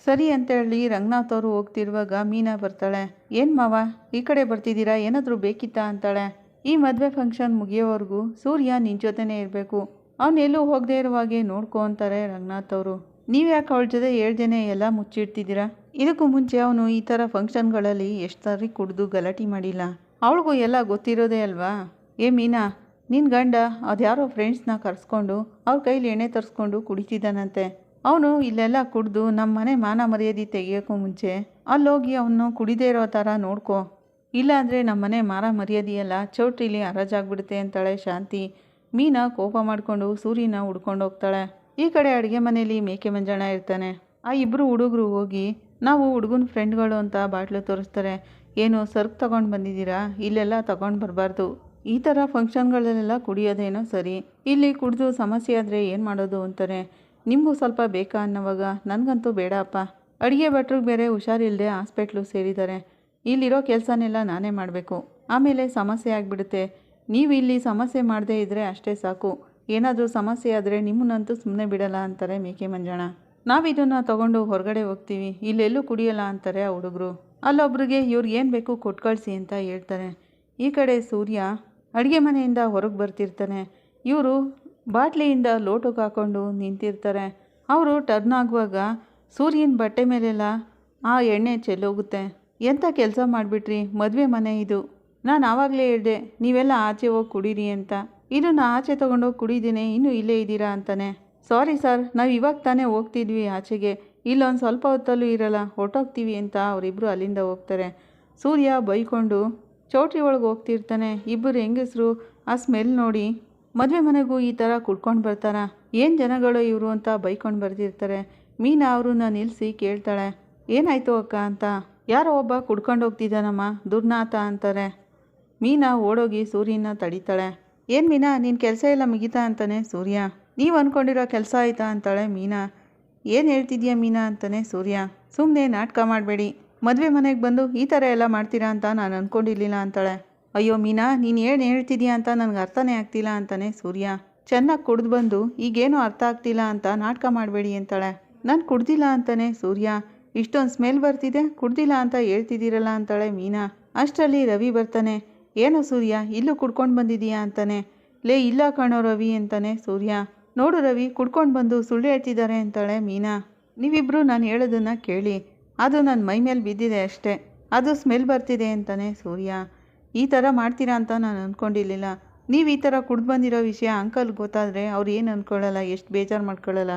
ಸರಿ ಅಂತೇಳಿ ರಂಗನಾಥ್ ಅವರು ಹೋಗ್ತಿರುವಾಗ ಮೀನಾ ಬರ್ತಾಳೆ. ಏನು ಮಾವ? ಈ ಕಡೆ ಬರ್ತಿದ್ದೀರಾ? ಏನಾದರೂ ಬೇಕಿತ್ತಾ ಅಂತಾಳೆ. ಈ ಮದುವೆ ಫಂಕ್ಷನ್ ಮುಗಿಯೋವರೆಗೂ ಸೂರ್ಯ ನಿನ್ನ ಜೊತೆನೇ ಇರಬೇಕು. ಅವನೆಲ್ಲೂ ಹೋಗದೇ ಇರೋ ಹಾಗೆ ನೋಡ್ಕೊ ಅಂತಾರೆ ರಂಗನಾಥ್ ಅವರು. ನೀವು ಯಾಕೆ ಅವಳ ಜೊತೆ ಹೇಳ್ದೇನೆ ಎಲ್ಲ ಮುಚ್ಚಿಡ್ತಿದ್ದೀರಾ? ಇದಕ್ಕೂ ಮುಂಚೆ ಅವನು ಈ ಥರ ಫಂಕ್ಷನ್ಗಳಲ್ಲಿ ಎಷ್ಟು ಸಾರಿ ಕುಡಿದು ಗಲಾಟೆ ಮಾಡಿಲ್ಲ. ಅವಳಿಗೂ ಎಲ್ಲ ಗೊತ್ತಿರೋದೇ ಅಲ್ವಾ? ಏ ಮೀನಾ ನಿನ್ನ ಗಂಡ ಅದ್ಯಾರೋ ಫ್ರೆಂಡ್ಸ್ನ ಕರೆಸ್ಕೊಂಡು ಅವ್ರ ಕೈಲಿ ಎಣ್ಣೆ ತರಿಸ್ಕೊಂಡು ಕುಡಿತಿದ್ದಾನಂತೆ. ಅವನು ಇಲ್ಲೆಲ್ಲ ಕುಡಿದು ನಮ್ಮ ಮನೆ ಮಾನ ಮರ್ಯಾದೆ ತೆಗಿಯೋಕ್ಕೂ ಮುಂಚೆ ಅಲ್ಲೋಗಿ ಅವನು ಕುಡಿದೇ ಇರೋ ಥರ ನೋಡ್ಕೊ. ಇಲ್ಲಾಂದರೆ ನಮ್ಮ ಮನೆ ಮಾರ ಮರ್ಯಾದೆಯಲ್ಲ, ಚೌಟ್ರಿಲಿ ಹರಾಜಾಗ್ಬಿಡುತ್ತೆ ಅಂತಾಳೆ ಶಾಂತಿ. ಮೀನಾ ಕೋಪ ಮಾಡಿಕೊಂಡು ಸೂರ್ಯನ ಹುಡ್ಕೊಂಡು ಹೋಗ್ತಾಳೆ. ಈ ಕಡೆ ಅಡುಗೆ ಮನೆಯಲ್ಲಿ ಮೇಕೆ ಮಂಜಣ ಇರ್ತಾನೆ. ಆ ಇಬ್ಬರು ಹುಡುಗರು ಹೋಗಿ, ನಾವು ಹುಡುಗನ ಫ್ರೆಂಡ್ಗಳು ಅಂತ ಬಾಟ್ಲು ತೋರಿಸ್ತಾರೆ. ಏನು ಸರ್ಕ್ ತಗೊಂಡು ಬಂದಿದ್ದೀರಾ? ಇಲ್ಲೆಲ್ಲ ತಗೊಂಡು ಬರಬಾರ್ದು. ಈ ಥರ ಫಂಕ್ಷನ್ಗಳಲ್ಲೆಲ್ಲ ಕುಡಿಯೋದೇನೋ ಸರಿ. ಇಲ್ಲಿ ಕುಡಿದು ಸಮಸ್ಯೆ ಆದರೆ ಏನು ಮಾಡೋದು? ಅಂತಾರೆ. ನಿಮಗೂ ಸ್ವಲ್ಪ ಬೇಕಾ ಅನ್ನೋವಾಗ? ನನಗಂತೂ ಬೇಡ ಅಪ್ಪ. ಅಡುಗೆ ಭಟ್ರಿಗೆ ಬೇರೆ ಹುಷಾರಿಲ್ಲದೆ ಹಾಸ್ಪಿಟ್ಲು ಸೇರಿದ್ದಾರೆ. ಇಲ್ಲಿರೋ ಕೆಲಸನೆಲ್ಲ ನಾನೇ ಮಾಡಬೇಕು. ಆಮೇಲೆ ಸಮಸ್ಯೆ ಆಗಿಬಿಡುತ್ತೆ. ನೀವು ಇಲ್ಲಿ ಸಮಸ್ಯೆ ಮಾಡದೇ ಇದ್ದರೆ ಅಷ್ಟೇ ಸಾಕು. ಏನಾದರೂ ಸಮಸ್ಯೆ ಆದರೆ ನಿಮ್ಮನ್ನಂತೂ ಸುಮ್ಮನೆ ಬಿಡಲ್ಲ ಅಂತಾರೆ ಮೇಕೆ ಮಂಜಾಣ ನಾವಿದನ್ನು ತಗೊಂಡು ಹೊರಗಡೆ ಹೋಗ್ತೀವಿ. ಇಲ್ಲೆಲ್ಲೂ ಕುಡಿಯಲ್ಲ ಅಂತಾರೆ ಆ ಹುಡುಗರು. ಅಲ್ಲೊಬ್ರಿಗೆ ಇವ್ರಿಗೆ ಏನು ಬೇಕು ಕೊಟ್ಟು ಕಳಿಸಿ ಅಂತ ಹೇಳ್ತಾರೆ. ಈ ಕಡೆ ಸೂರ್ಯ ಅಡುಗೆ ಮನೆಯಿಂದ ಹೊರಗೆ ಬರ್ತಿರ್ತಾನೆ. ಇವರು ಬಾಟ್ಲಿಯಿಂದ ಲೋಟಕ್ಕೆ ಹಾಕ್ಕೊಂಡು ನಿಂತಿರ್ತಾರೆ. ಅವರು ಟರ್ನ್ ಆಗುವಾಗ ಸೂರ್ಯನ ಬಟ್ಟೆ ಮೇಲೆಲ್ಲ ಆ ಎಣ್ಣೆ ಚೆಲ್ಲೋಗುತ್ತೆ. ಎಂಥ ಕೆಲಸ ಮಾಡಿಬಿಟ್ರಿ? ಮದುವೆ ಮನೆ ಇದು. ನಾನು ಆವಾಗಲೇ ಹೇಳಿದೆ, ನೀವೆಲ್ಲ ಆಚೆ ಹೋಗಿ ಕುಡೀರಿ ಅಂತ. ಇದನ್ನು ಆಚೆ ತೊಗೊಂಡೋಗಿ ಕುಡಿದ್ದೀನಿ ಇನ್ನೂ ಇಲ್ಲೇ ಇದ್ದೀರಾ ಅಂತಾನೆ. ಸಾರಿ ಸರ್, ನಾವು ಇವಾಗ ತಾನೇ ಹೋಗ್ತಿದ್ವಿ ಆಚೆಗೆ. ಇಲ್ಲೊಂದು ಸ್ವಲ್ಪ ಹೊತ್ತಲ್ಲೂ ಇರಲ್ಲ, ಹೊರಟೋಗ್ತೀವಿ ಅಂತ ಅವರಿಬ್ಬರು ಅಲ್ಲಿಂದ ಹೋಗ್ತಾರೆ. ಸೂರ್ಯ ಬೈಕೊಂಡು, ಚೌಟ್ರಿ ಒಳಗೆ ಹೋಗ್ತಿರ್ತಾನೆ. ಇಬ್ಬರು ಹೆಂಗಸರು, ಆ ಸ್ಮೆಲ್ ನೋಡಿ, ಮದುವೆ ಮನೆಗೂ ಈ ಥರ ಕುಡ್ಕೊಂಡು ಬರ್ತಾರ? ಏನು ಜನಗಳು ಇವರು ಅಂತ ಬೈಕೊಂಡು ಬರ್ತಿರ್ತಾರೆ. ಮೀನಾ ಅವ್ರನ್ನ ನಿಲ್ಲಿಸಿ ಕೇಳ್ತಾಳೆ, ಏನಾಯಿತು ಅಕ್ಕ ಅಂತ. ಯಾರೋ ಒಬ್ಬ ಕುಡ್ಕೊಂಡು ಹೋಗ್ತಿದ್ದಾನಮ್ಮ, ದುರ್ನಾಥ ಅಂತಾರೆ. ಮೀನಾ ಓಡೋಗಿ ಸೂರ್ಯನ ತಡಿತಾಳೆ. ಏನು ಮೀನಾ ನಿನ್ನ ಕೆಲಸ ಎಲ್ಲ ಮುಗಿತಾ ಅಂತಾನೆ ಸೂರ್ಯ. ನೀವು ಅಂದ್ಕೊಂಡಿರೋ ಕೆಲಸ ಆಯಿತಾ ಅಂತಾಳೆ ಮೀನಾ. ಏನು ಹೇಳ್ತಿದ್ಯಾ ಮೀನಾ ಅಂತಾನೆ ಸೂರ್ಯ. ಸುಮ್ಮನೆ ನಾಟಕ ಮಾಡಬೇಡಿ. ಮದುವೆ ಮನೆಗೆ ಬಂದು ಈ ಥರ ಎಲ್ಲ ಮಾಡ್ತೀರಾ ಅಂತ ನಾನು ಅಂದ್ಕೊಂಡಿರ್ಲಿಲ್ಲ ಅಂತಾಳೆ. ಅಯ್ಯೋ ಮೀನಾ, ನೀನು ಏನು ಹೇಳ್ತಿದ್ಯಾ ಅಂತ ನನಗೆ ಅರ್ಥನೇ ಆಗ್ತಿಲ್ಲ ಅಂತಾನೆ ಸೂರ್ಯ. ಚೆನ್ನಾಗಿ ಕುಡ್ದು ಬಂದು ಈಗೇನು ಅರ್ಥ ಆಗ್ತಿಲ್ಲ ಅಂತ ನಾಟಕ ಮಾಡಬೇಡಿ ಅಂತಾಳೆ. ನಾನು ಕುಡ್ದಿಲ್ಲ ಅಂತಾನೆ ಸೂರ್ಯ. ಇಷ್ಟೊಂದು ಸ್ಮೆಲ್ ಬರ್ತಿದೆ, ಕುಡ್ದಿಲ್ಲ ಅಂತ ಹೇಳ್ತಿದ್ದೀರಲ್ಲ ಅಂತಾಳೆ ಮೀನಾ. ಅಷ್ಟರಲ್ಲಿ ರವಿ ಬರ್ತಾನೆ, ಏನು ಸೂರ್ಯ, ಇಲ್ಲೂ ಕುಡ್ಕೊಂಡು ಬಂದಿದೀಯಾ ಅಂತಾನೆ. ಲೇ, ಇಲ್ಲ ಕಣೋ ರವಿ, ಅಂತಾನೆ ಸೂರ್ಯ. ನೋಡು ರವಿ, ಕುಡ್ಕೊಂಡು ಬಂದು ಸುಳ್ಳು ಹೇಳ್ತಿದ್ದಾರೆ, ಅಂತಾಳೆ ಮೀನಾ. ನೀವಿಬ್ಬರು ನಾನು ಹೇಳೋದನ್ನು ಕೇಳಿ. ಅದು ನನ್ನ ಮೈ ಮೇಲೆ ಬಿದ್ದಿದೆ ಅಷ್ಟೇ. ಅದು ಸ್ಮೆಲ್ ಬರ್ತಿದೆ ಅಂತಾನೆ ಸೂರ್ಯ. ಈ ಥರ ಮಾಡ್ತೀರಾ ಅಂತ ನಾನು ಅಂದ್ಕೊಂಡಿರಲಿಲ್ಲ ನೀವು ಈ ಥರ ಕುಡ್ದು ಬಂದಿರೋ ವಿಷಯ ಅಂಕಲ್ ಗೊತ್ತಾದರೆ ಅವ್ರು ಏನು ಅಂದ್ಕೊಳ್ಳಲ್ಲ ಎಷ್ಟು ಬೇಜಾರು ಮಾಡ್ಕೊಳ್ಳಲ್ಲ.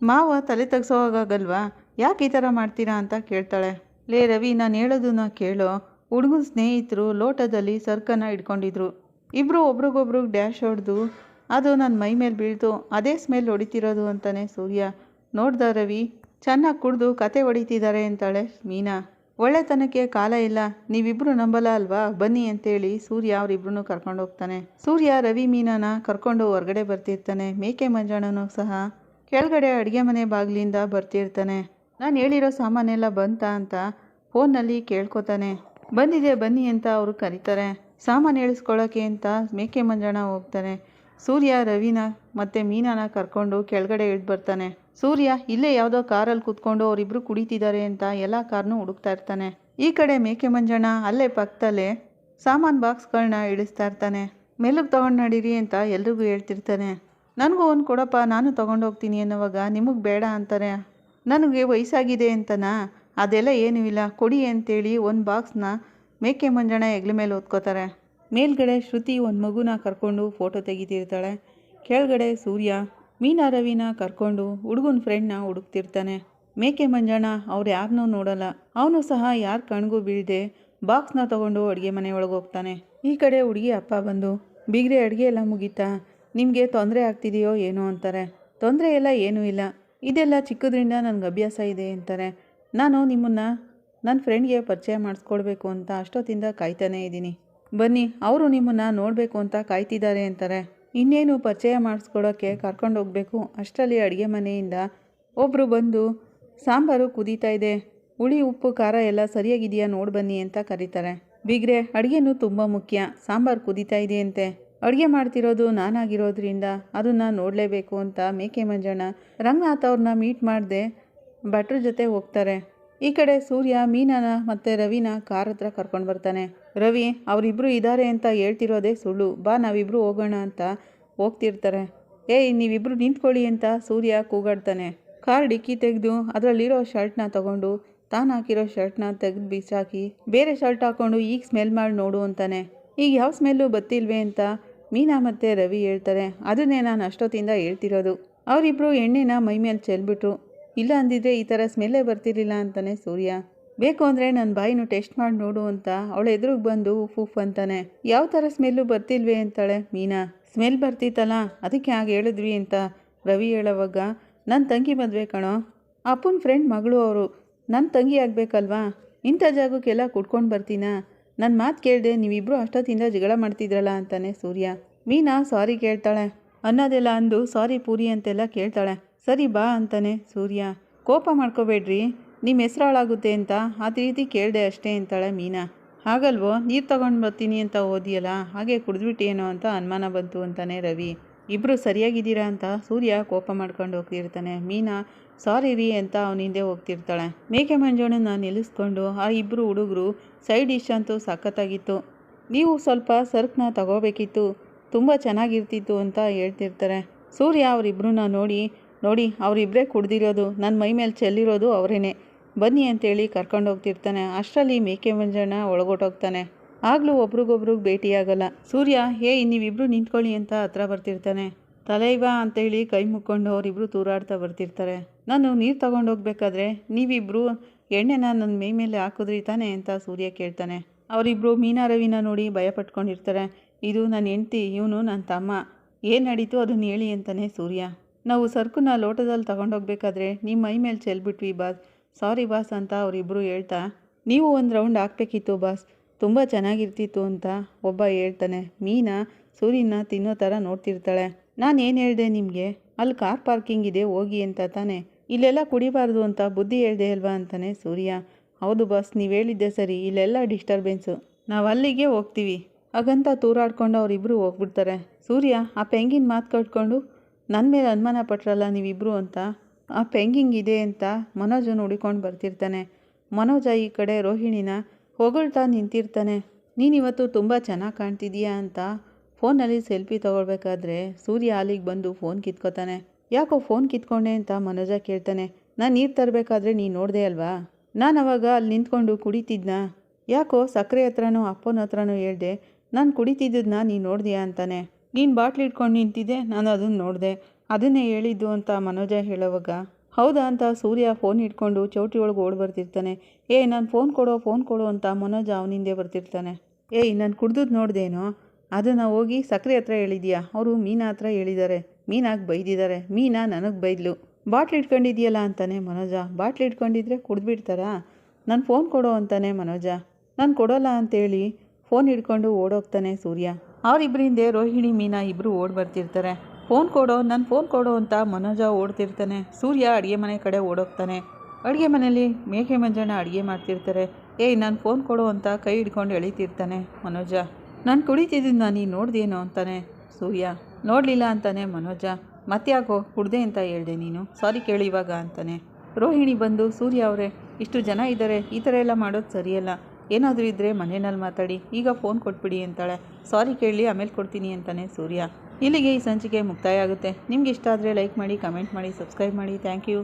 ಮಾವ ತಲೆ ತೆಗ್ಸೋವಾಗಲ್ವಾ ಯಾಕೆ ಈ ಥರ ಮಾಡ್ತೀರಾ ಅಂತ ಕೇಳ್ತಾಳೆ. ಲೇ ರವಿ, ನಾನು ಹೇಳೋದನ್ನ ಕೇಳೋ. ಹುಡುಗನ ಸ್ನೇಹಿತರು ಲೋಟದಲ್ಲಿ ಸರ್ಕನ್ನು ಇಟ್ಕೊಂಡಿದ್ರು. ಇಬ್ಬರು ಒಬ್ರಿಗೊಬ್ರು ಡ್ಯಾಶ್ ಹೊಡೆದು ಅದು ನನ್ನ ಮೈ ಮೇಲೆ ಬೀಳ್ತು. ಅದೇ ಸ್ಮೆಲ್ ಹೊಡಿತಿರೋದು ಅಂತಾನೆ ಸೂರ್ಯ. ನೋಡ್ದ ರವಿ, ಚೆನ್ನಾಗಿ ಕುಡಿದು ಕತೆ ಹೊಡಿತಿದ್ದಾರೆ ಅಂತಾಳೆ ಮೀನಾ. ಒಳ್ಳೆತನಕ್ಕೆ ಕಾಲ ಇಲ್ಲ. ನೀವಿಬ್ರು ನಂಬಲ್ಲ ಅಲ್ವಾ? ಬನ್ನಿ ಅಂತೇಳಿ ಸೂರ್ಯ ಅವರಿಬ್ರು ಕರ್ಕೊಂಡು ಹೋಗ್ತಾನೆ. ಸೂರ್ಯ ರವಿ ಮೀನಾನ ಕರ್ಕೊಂಡು ಹೊರಗಡೆ ಬರ್ತಿರ್ತಾನೆ. ಮೇಕೆ ಮಂಜಣ್ಣನೂ ಸಹ ಕೆಳಗಡೆ ಅಡುಗೆ ಮನೆ ಬಾಗಿಲಿಂದ ಬರ್ತಿರ್ತಾನೆ. ನಾನು ಹೇಳಿರೋ ಸಾಮಾನೆಲ್ಲ ಬಂತಾ ಅಂತ ಫೋನಲ್ಲಿ ಕೇಳ್ಕೊತಾನೆ. ಬಂದಿದೆ, ಬನ್ನಿ ಅಂತ ಅವರು ಕರೀತಾರೆ. ಸಾಮಾನು ಹೇಳಿಸ್ಕೊಳ್ಳೋಕೆ ಅಂತ ಮೇಕೆ ಮಂಜಣ ಹೋಗ್ತಾನೆ. ಸೂರ್ಯ, ರವಿನ ಮತ್ತು ಮೀನಾನ ಕರ್ಕೊಂಡು ಕೆಳಗಡೆ ಇಳಿದು ಬರ್ತಾನೆ. ಸೂರ್ಯ ಇಲ್ಲೇ ಯಾವುದೋ ಕಾರಲ್ಲಿ ಕೂತ್ಕೊಂಡು ಅವರಿಬ್ರು ಕುಡಿತಿದ್ದಾರೆ ಅಂತ ಎಲ್ಲ ಕಾರನ್ನು ಹುಡುಕ್ತಾ ಇರ್ತಾನೆ. ಈ ಕಡೆ ಮೇಕೆ ಮಂಜಣ್ಣ ಅಲ್ಲೇ ಪಕ್ಕದಲ್ಲೇ ಸಾಮಾನು ಬಾಕ್ಸ್ಗಳನ್ನ ಇಳಿಸ್ತಾ ಇರ್ತಾನೆ. ಮೆಲ್ಲಗೆ ತೊಗೊಂಡು ನಡೀರಿ ಅಂತ ಎಲ್ರಿಗೂ ಹೇಳ್ತಿರ್ತಾನೆ. ನನಗೂ ಒಂದು ಕೊಡಪ್ಪ, ನಾನು ತೊಗೊಂಡೋಗ್ತೀನಿ ಅನ್ನೋವಾಗ ನಿಮಗೆ ಬೇಡ ಅಂತಾರೆ. ನನಗೆ ವಯಸ್ಸಾಗಿದೆ ಅಂತನಾ? ಅದೆಲ್ಲ ಏನೂ ಇಲ್ಲ. ಕೊಡಿ ಅಂತೇಳಿ ಒಂದು ಬಾಕ್ಸ್ನ ಮೇಕೆ ಮಂಜಣ್ಣ ಹೆಗ್ಲ ಮೇಲೆ ಓದ್ಕೋತಾರೆ ಮೇಲ್ಗಡೆ ಶ್ರುತಿ ಒಂದು ಮಗುನ ಕರ್ಕೊಂಡು ಫೋಟೋ ತೆಗಿತಿರ್ತಾಳೆ. ಕೆಳಗಡೆ ಸೂರ್ಯ, ಮೀನಾ ರವಿನ ಕರ್ಕೊಂಡು ಹುಡುಗನ ಫ್ರೆಂಡ್ನ ಹುಡುಕ್ತಿರ್ತಾನೆ. ಮೇಕೆ ಮಂಜಣ್ಣ ಅವ್ರು ಯಾರನ್ನೂ ನೋಡಲ್ಲ. ಅವನು ಸಹ ಯಾರ ಕಣ್ಗೂ ಬೀಳದೆ ಬಾಕ್ಸ್ನ ತಗೊಂಡು ಅಡುಗೆ ಮನೆ ಒಳಗೆ ಹೋಗ್ತಾನೆ. ಈ ಕಡೆ ಹುಡುಗಿ ಅಪ್ಪ ಬಂದು, ಬಿಗ್ರೆ, ಅಡುಗೆ ಎಲ್ಲ ಮುಗೀತಾ? ನಿಮಗೆ ತೊಂದರೆ ಆಗ್ತಿದೆಯೋ ಏನೋ ಅಂತಾರೆ. ತೊಂದರೆ ಎಲ್ಲ ಏನೂ ಇಲ್ಲ. ಇದೆಲ್ಲ ಚಿಕ್ಕದ್ರಿಂದ ನನಗೆ ಅಭ್ಯಾಸ ಇದೆ ಅಂತಾರೆ. ನಾನು ನಿಮ್ಮನ್ನು ನನ್ನ ಫ್ರೆಂಡ್ಗೆ ಪರಿಚಯ ಮಾಡಿಸ್ಕೊಡ್ಬೇಕು ಅಂತ ಅಷ್ಟೊತ್ತಿಂದ ಕಾಯ್ತಾನೇ ಇದ್ದೀನಿ. ಬನ್ನಿ, ಅವರು ನಿಮ್ಮನ್ನು ನೋಡಬೇಕು ಅಂತ ಕಾಯ್ತಿದ್ದಾರೆ ಅಂತಾರೆ. ಇನ್ನೇನು ಪರಿಚಯ ಮಾಡಿಸ್ಕೊಡೋಕ್ಕೆ ಕರ್ಕೊಂಡು ಹೋಗಬೇಕು? ಅಷ್ಟರಲ್ಲಿ ಅಡುಗೆ ಮನೆಯಿಂದ ಒಬ್ಬರು ಬಂದು, ಸಾಂಬಾರು ಕುದೀತಾ ಇದೆ. ಹುಳಿ, ಉಪ್ಪು, ಖಾರ ಎಲ್ಲ ಸರಿಯಾಗಿದೆಯಾ? ನೋಡಿ ಬನ್ನಿ ಅಂತ ಕರೀತಾರೆ. ಬಿಗ್ರೆ, ಅಡುಗೆನೂ ತುಂಬ ಮುಖ್ಯ. ಸಾಂಬಾರು ಕುದೀತಾ ಇದೆಯಂತೆ ಅಡುಗೆ ಮಾಡ್ತಿರೋದು ನಾನಾಗಿರೋದ್ರಿಂದ ಅದನ್ನು ನೋಡಲೇಬೇಕು ಅಂತ ಮೇಕೆ ಮಂಜಣ್ಣ ರಂಗನಾಥ್ ಅವ್ರನ್ನ ಮೀಟ್ ಮಾಡಿದೆ ಭಟ್ರ ಜೊತೆ ಹೋಗ್ತಾರೆ. ಈ ಕಡೆ ಸೂರ್ಯ, ಮೀನನ ಮತ್ತು ರವಿನ ಕಾರ್ ಹತ್ರ ಕರ್ಕೊಂಡು ಬರ್ತಾನೆ. ರವಿ ಅವರಿಬ್ಬರು ಇದ್ದಾರೆ ಅಂತ ಹೇಳ್ತಿರೋದೇ ಸುಳ್ಳು. ಬಾ ನಾವಿಬ್ಬರು ಹೋಗೋಣ ಅಂತ ಹೋಗ್ತಿರ್ತಾರೆ. ಏಯ್ ನೀವಿಬ್ಬರು ನಿಂತ್ಕೊಳ್ಳಿ ಅಂತ ಸೂರ್ಯ ಕೂಗಾಡ್ತಾನೆ. ಕಾರ್ ಡಿಕ್ಕಿ ತೆಗೆದು ಅದರಲ್ಲಿರೋ ಶರ್ಟ್ನ ತಗೊಂಡು ತಾನು ಹಾಕಿರೋ ಶರ್ಟ್ನ ತೆಗೆದು ಬಿಸಾಕಿ ಬೇರೆ ಶರ್ಟ್ ಹಾಕ್ಕೊಂಡು ಈಗ ಸ್ಮೆಲ್ ಮಾಡಿ ನೋಡು ಅಂತಾನೆ. ಈಗ ಯಾವ ಸ್ಮೆಲ್ಲು ಬತ್ತಿಲ್ವೇ ಅಂತ ಮೀನಾ ಮತ್ತು ರವಿ ಹೇಳ್ತಾರೆ, ಅದನ್ನೇ ನಾನು ಅಷ್ಟೊತ್ತಿಂದ ಹೇಳ್ತಿರೋದು. ಅವರಿಬ್ಬರು ಎಣ್ಣೆನ ಮೈ ಮೇಲೆ ಚೆಲ್ಬಿಟ್ರು. ಇಲ್ಲ ಅಂದಿದ್ರೆ ಈ ಥರ ಸ್ಮೆಲ್ಲೇ ಬರ್ತಿರ್ಲಿಲ್ಲ ಅಂತಾನೆ ಸೂರ್ಯ. ಬೇಕು ಅಂದರೆ ನನ್ನ ಬಾಯಿನೂ ಟೆಸ್ಟ್ ಮಾಡಿ ನೋಡು ಅಂತ ಅವಳ ಎದುರಿಗೆ ಬಂದು ಉಫ್ ಅಂತಾನೆ. ಯಾವ ಥರ ಸ್ಮೆಲ್ಲು ಬರ್ತಿಲ್ವೇ? ಅಂತಾಳೆ ಮೀನಾ. ಸ್ಮೆಲ್ ಬರ್ತಿತ್ತಲ್ಲ, ಅದಕ್ಕೆ ಹಾಗೆ ಹೇಳಿದ್ವಿ ಅಂತ ರವಿ ಹೇಳೋವಾಗ ನನ್ನ ತಂಗಿ ಮದುವೆ ಕಣೋ. ಅಪ್ಪನ ಫ್ರೆಂಡ್ ಮಗಳು ಅವರು. ನನ್ನ ತಂಗಿ ಆಗಬೇಕಲ್ವಾ? ಇಂಥ ಜಾಗಕ್ಕೆಲ್ಲ ಕುಡ್ಕೊಂಡು ಬರ್ತೀನಾ? ನನ್ನ ಮಾತು ಕೇಳಿದೆ ನೀವಿಬ್ಬರು ಅಷ್ಟೊತ್ತಿಂದ ಜಗಳ ಮಾಡ್ತಿದ್ರಲ್ಲ ಅಂತಾನೆ ಸೂರ್ಯ. ಮೀನಾ ಸಾರಿ ಕೇಳ್ತಾಳೆ. ಅನ್ನೋದೆಲ್ಲ ಅಂದು ಸಾರಿ ಪೂರಿ ಅಂತೆಲ್ಲ ಕೇಳ್ತಾಳೆ. ಸರಿ ಬಾ ಅಂತಾನೆ ಸೂರ್ಯ. ಕೋಪ ಮಾಡ್ಕೋಬೇಡ್ರಿ. ನಿಮ್ಮ ಹೆಸ್ರು ಹಾಳಾಗುತ್ತೆ ಅಂತ ಆ ರೀತಿ ಕೇಳಿದೆ ಅಷ್ಟೇ ಅಂತಾಳೆ ಮೀನಾ. ಹಾಗಲ್ವೋ, ನೀರು ತಗೊಂಡು ಬರ್ತೀನಿ ಅಂತ ಓದಿಯಲ್ಲ? ಹಾಗೆ ಕುಡಿದ್ಬಿಟ್ಟೇನೋ ಅಂತ ಅನುಮಾನ ಬಂತು ಅಂತಾನೆ ರವಿ. ಇಬ್ಬರು ಸರಿಯಾಗಿದ್ದೀರಾ ಅಂತ ಸೂರ್ಯ ಕೋಪ ಮಾಡ್ಕೊಂಡು ಹೋಗ್ತಿರ್ತಾನೆ. ಮೀನಾ ಸಾರಿ ರೀ ಅಂತ ಅವನ ಹಿಂದೆ ಹೋಗ್ತಿರ್ತಾಳೆ. ಮೇಕೆ ಮಂಜಣ್ಣನ ನಿಲ್ಲಿಸ್ಕೊಂಡು ಆ ಇಬ್ಬರು ಹುಡುಗರು ಸೈಡ್ ಡಿಶ್ ಅಂತೂ ಸಖತ್ತಾಗಿತ್ತು. ನೀವು ಸ್ವಲ್ಪ ಸರ್ಕ್ನ ತಗೋಬೇಕಿತ್ತು. ತುಂಬ ಚೆನ್ನಾಗಿರ್ತಿತ್ತು ಅಂತ ಹೇಳ್ತಿರ್ತಾರೆ. ಸೂರ್ಯ ಅವರಿಬ್ಬರನ್ನ ನೋಡಿ ನೋಡಿ ಅವರಿಬ್ಬರೇ ಕುಡ್ದಿರೋದು ನನ್ನ ಮೈ ಮೇಲೆ ಚೆಲ್ಲಿರೋದು ಅವರೇನೆ. ಬನ್ನಿ ಅಂತೇಳಿ ಕರ್ಕೊಂಡು ಹೋಗ್ತಿರ್ತಾನೆ. ಅಷ್ಟರಲ್ಲಿ ಮೇಕೆ ಮಂಜಣ್ಣ ಒಳಗೊಟ್ಟೋಗ್ತಾನೆ ಆಗಲೂ ಒಬ್ರಿಗೊಬ್ರಿಗೆ ಭೇಟಿಯಾಗಲ್ಲ. ಸೂರ್ಯ, ಹೇ ನೀವಿಬ್ರು ನಿಂತ್ಕೊಳ್ಳಿ ಅಂತ ಹತ್ರ ಬರ್ತಿರ್ತಾನೆ. ತಲೈವ ಅಂತೇಳಿ ಕೈ ಮುಕ್ಕೊಂಡು ಅವರಿಬ್ಬರು ತೂರಾಡ್ತಾ ಬರ್ತಿರ್ತಾರೆ. ನಾನು ನೀರು ಹೋಗ್ಬೇಕಾದ್ರೆ ನೀವಿಬ್ಬರು ಎಣ್ಣೆನ ನನ್ನ ಮೈ ಮೇಲೆ ಹಾಕಿದ್ರಿ ತಾನೆ? ಅಂತ ಸೂರ್ಯ ಕೇಳ್ತಾನೆ. ಅವರಿಬ್ಬರು ಮೀನಾ ರವಿನ ನೋಡಿ ಭಯ ಪಟ್ಕೊಂಡಿರ್ತಾರೆ ಇದು ನನ್ನ ಹೆಂಡ್ತಿ, ಇವನು ನನ್ನ ತಮ್ಮ. ಏನು ನಡೀತು ಅದನ್ನು ಹೇಳಿ ಅಂತಾನೆ ಸೂರ್ಯ. ನಾವು ಸರ್ಕನ್ನ ಲೋಟದಲ್ಲಿ ತಗೊಂಡೋಗ್ಬೇಕಾದ್ರೆ ನಿಮ್ಮ ಮೈ ಮೇಲೆ ಚೆಲ್ಬಿಟ್ವಿ ಬಾಸ್. ಸಾರಿ ಬಾಸ್ ಅಂತ ಅವರಿಬ್ಬರು ಹೇಳ್ತಾ, ನೀವು ಒಂದು ರೌಂಡ್ ಹಾಕ್ಬೇಕಿತ್ತು ಬಾಸ್. ತುಂಬ ಚೆನ್ನಾಗಿರ್ತಿತ್ತು ಅಂತ ಒಬ್ಬ ಹೇಳ್ತಾನೆ. ಮೀನಾ ಸೂರ್ಯನ ತಿನ್ನೋ ಥರ ನೋಡ್ತಿರ್ತಾಳೆ. ನಾನು ಏನು ಹೇಳಿದೆ ನಿಮಗೆ? ಅಲ್ಲಿ ಕಾರ್ ಪಾರ್ಕಿಂಗ್ ಇದೆ, ಹೋಗಿ ಅಂತ ತಾನೆ? ಇಲ್ಲೆಲ್ಲ ಕುಡಿಬಾರ್ದು ಅಂತ ಬುದ್ಧಿ ಹೇಳಿದೆ ಅಲ್ವಾ ಅಂತಾನೆ ಸೂರ್ಯ. ಹೌದು ಬಾಸ್, ನೀವು ಹೇಳಿದ್ದೆ ಸರಿ. ಇಲ್ಲೆಲ್ಲ ಡಿಸ್ಟರ್ಬೆನ್ಸು. ನಾವು ಅಲ್ಲಿಗೆ ಹೋಗ್ತೀವಿ. ಹಾಗಂತ ತೂರಾಡ್ಕೊಂಡು ಅವರಿಬ್ಬರು ಹೋಗ್ಬಿಡ್ತಾರೆ. ಸೂರ್ಯ, ಆ ಪೆಂಗಿನ ಮಾತು ಕಟ್ಕೊಂಡು ನನ್ನ ಮೇಲೆ ಅನುಮಾನ ಪಟ್ರಲ್ಲ ನೀವಿಬ್ಬರು ಅಂತ? ಆ ಪೆಂಗಿಂಗ್ ಇದೆ ಅಂತ ಮನೋಜನ ಹುಡಿಕೊಂಡು ಬರ್ತಿರ್ತಾನೆ. ಮನೋಜ ಈ ಕಡೆ ರೋಹಿಣಿನ ಹೊಗಳ್ತಾ ನಿಂತಿರ್ತಾನೆ. ನೀನಿವತ್ತು ತುಂಬ ಚೆನ್ನಾಗಿ ಕಾಣ್ತಿದೀಯಾ ಅಂತ ಫೋನಲ್ಲಿ ಸೆಲ್ಫಿ ತೊಗೊಳ್ಬೇಕಾದ್ರೆ ಸೂರ್ಯ ಅಲ್ಲಿಗೆ ಬಂದು ಫೋನ್ ಕಿತ್ಕೋತಾನೆ. ಯಾಕೋ ಫೋನ್ ಕಿತ್ಕೊಂಡೆ ಅಂತ ಮನೋಜ ಕೇಳ್ತಾನೆ. ನಾನು ನೀರು ತರಬೇಕಾದ್ರೆ ನೀನು ನೋಡಿದೆ ಅಲ್ವಾ? ನಾನು ಅವಾಗ ಅಲ್ಲಿ ನಿಂತ್ಕೊಂಡು ಕುಡಿತಿದ್ನ? ಯಾಕೋ ಸಕ್ಕರೆ ಹತ್ರನೂ ಅಪ್ಪನ ಹತ್ರನೂ ಹೇಳ್ದೆ, ನಾನು ಕುಡಿತಿದ್ದದನ್ನ ನೀನು ನೋಡಿದ್ಯಾ ಅಂತಾನೆ. ನೀನು ಬಾಟ್ಲಿ ಇಟ್ಕೊಂಡು ನಿಂತಿದ್ದೆ, ನಾನು ಅದನ್ನು ನೋಡಿದೆ. ಅದನ್ನೇ ಹೇಳಿದ್ದು ಅಂತ ಮನೋಜ ಹೇಳೋವಾಗ, ಹೌದಾ ಅಂತ ಸೂರ್ಯ ಫೋನ್ ಇಟ್ಕೊಂಡು ಚೌಟಿ ಒಳಗೆ ಓಡಿ ಬರ್ತಿರ್ತಾನೆ. ಏಯ್ ನಾನು ಫೋನ್ ಕೊಡೋ, ಫೋನ್ ಕೊಡು ಅಂತ ಮನೋಜ ಅವನಿಂದೆ ಬರ್ತಿರ್ತಾನೆ. ಏಯ್, ನಾನು ಕುಡ್ದದ್ದು ನೋಡ್ದೇನೋ? ಅದನ್ನು ಹೋಗಿ ಸಕ್ಕರೆ ಹತ್ರ ಹೇಳಿದ್ಯಾ? ಅವರು ಮೀನಾ ಹತ್ರ ಹೇಳಿದ್ದಾರೆ ಮೀನಾಗಿ ಬೈದಿದ್ದಾರೆ ಮೀನಾ ನನಗೆ ಬೈದ್ಲು. ಬಾಟ್ಲ್ ಇಟ್ಕೊಂಡಿದ್ಯಲ್ಲ ಅಂತಾನೆ ಮನೋಜ. ಬಾಟ್ಲ್ ಇಟ್ಕೊಂಡಿದ್ರೆ ಕುಡಿದ್ಬಿಡ್ತಾರಾ? ನಾನು ಫೋನ್ ಕೊಡೋ ಅಂತಾನೆ ಮನೋಜ. ನಾನು ಕೊಡೋಲ್ಲ ಅಂತೇಳಿ ಫೋನ್ ಹಿಡ್ಕೊಂಡು ಓಡೋಗ್ತಾನೆ ಸೂರ್ಯ. ಅವರಿಬ್ಬರ ಹಿಂದೆ ರೋಹಿಣಿ, ಮೀನಾ ಇಬ್ಬರು ಓಡಿ ಬರ್ತಿರ್ತಾರೆ. ಫೋನ್ ಕೊಡೋ, ನಾನು ಫೋನ್ ಕೊಡೋ ಅಂತ ಮನೋಜ ಓಡ್ತಿರ್ತಾನೆ. ಸೂರ್ಯ ಅಡುಗೆ ಮನೆ ಕಡೆ ಓಡೋಗ್ತಾನೆ. ಅಡುಗೆ ಮನೆಯಲ್ಲಿ ಮೇಕೆ ಮಂಜಣ್ಣ ಅಡುಗೆ ಮಾಡ್ತಿರ್ತಾರೆ. ಏಯ್, ನಾನು ಫೋನ್ ಕೊಡು ಅಂತ ಕೈ ಹಿಡ್ಕೊಂಡು ಎಳಿತಿರ್ತಾನೆ ಮನೋಜ. ನಾನು ಕುಡಿತಿದ್ದನ್ನ ನೀನು ನೋಡ್ದೇನು ಅಂತಾನೆ. ಸೂರ್ಯ, ನೋಡಲಿಲ್ಲ ಅಂತಾನೆ ಮನೋಜ. ಮತ್ತ್ಯಾಕೋ, ಕುಡ್ದೆ ಅಂತ ಹೇಳ್ದೆ ನೀನು. ಸಾರಿ ಕೇಳಿ ಇವಾಗ ಅಂತಾನೆ. ರೋಹಿಣಿ ಬಂದು, ಸೂರ್ಯ ಅವರೇ, ಇಷ್ಟು ಜನ ಇದ್ದಾರೆ ಈ ಥರ ಎಲ್ಲ ಮಾಡೋದು ಸರಿಯಲ್ಲ. ಏನಾದರೂ ಇದ್ದರೆ ಮನೆಯಲ್ಲಿ ಮಾತಾಡಿ, ಈಗ ಫೋನ್ ಕೊಟ್ಬಿಡಿ ಅಂತಾಳೆ. ಸಾರಿ ಕೇಳಿ ಆಮೇಲೆ ಕೊಡ್ತೀನಿ ಅಂತಾನೆ ಸೂರ್ಯ. ಇಲ್ಲಿಗೆ ಈ ಸಂಚಿಕೆ ಮುಕ್ತಾಯ ಆಗುತ್ತೆ. ನಿಮ್ಗೆ ಇಷ್ಟ ಆದರೆ ಲೈಕ್ ಮಾಡಿ, ಕಮೆಂಟ್ ಮಾಡಿ, ಸಬ್ಸ್ಕ್ರೈಬ್ ಮಾಡಿ. Thank you.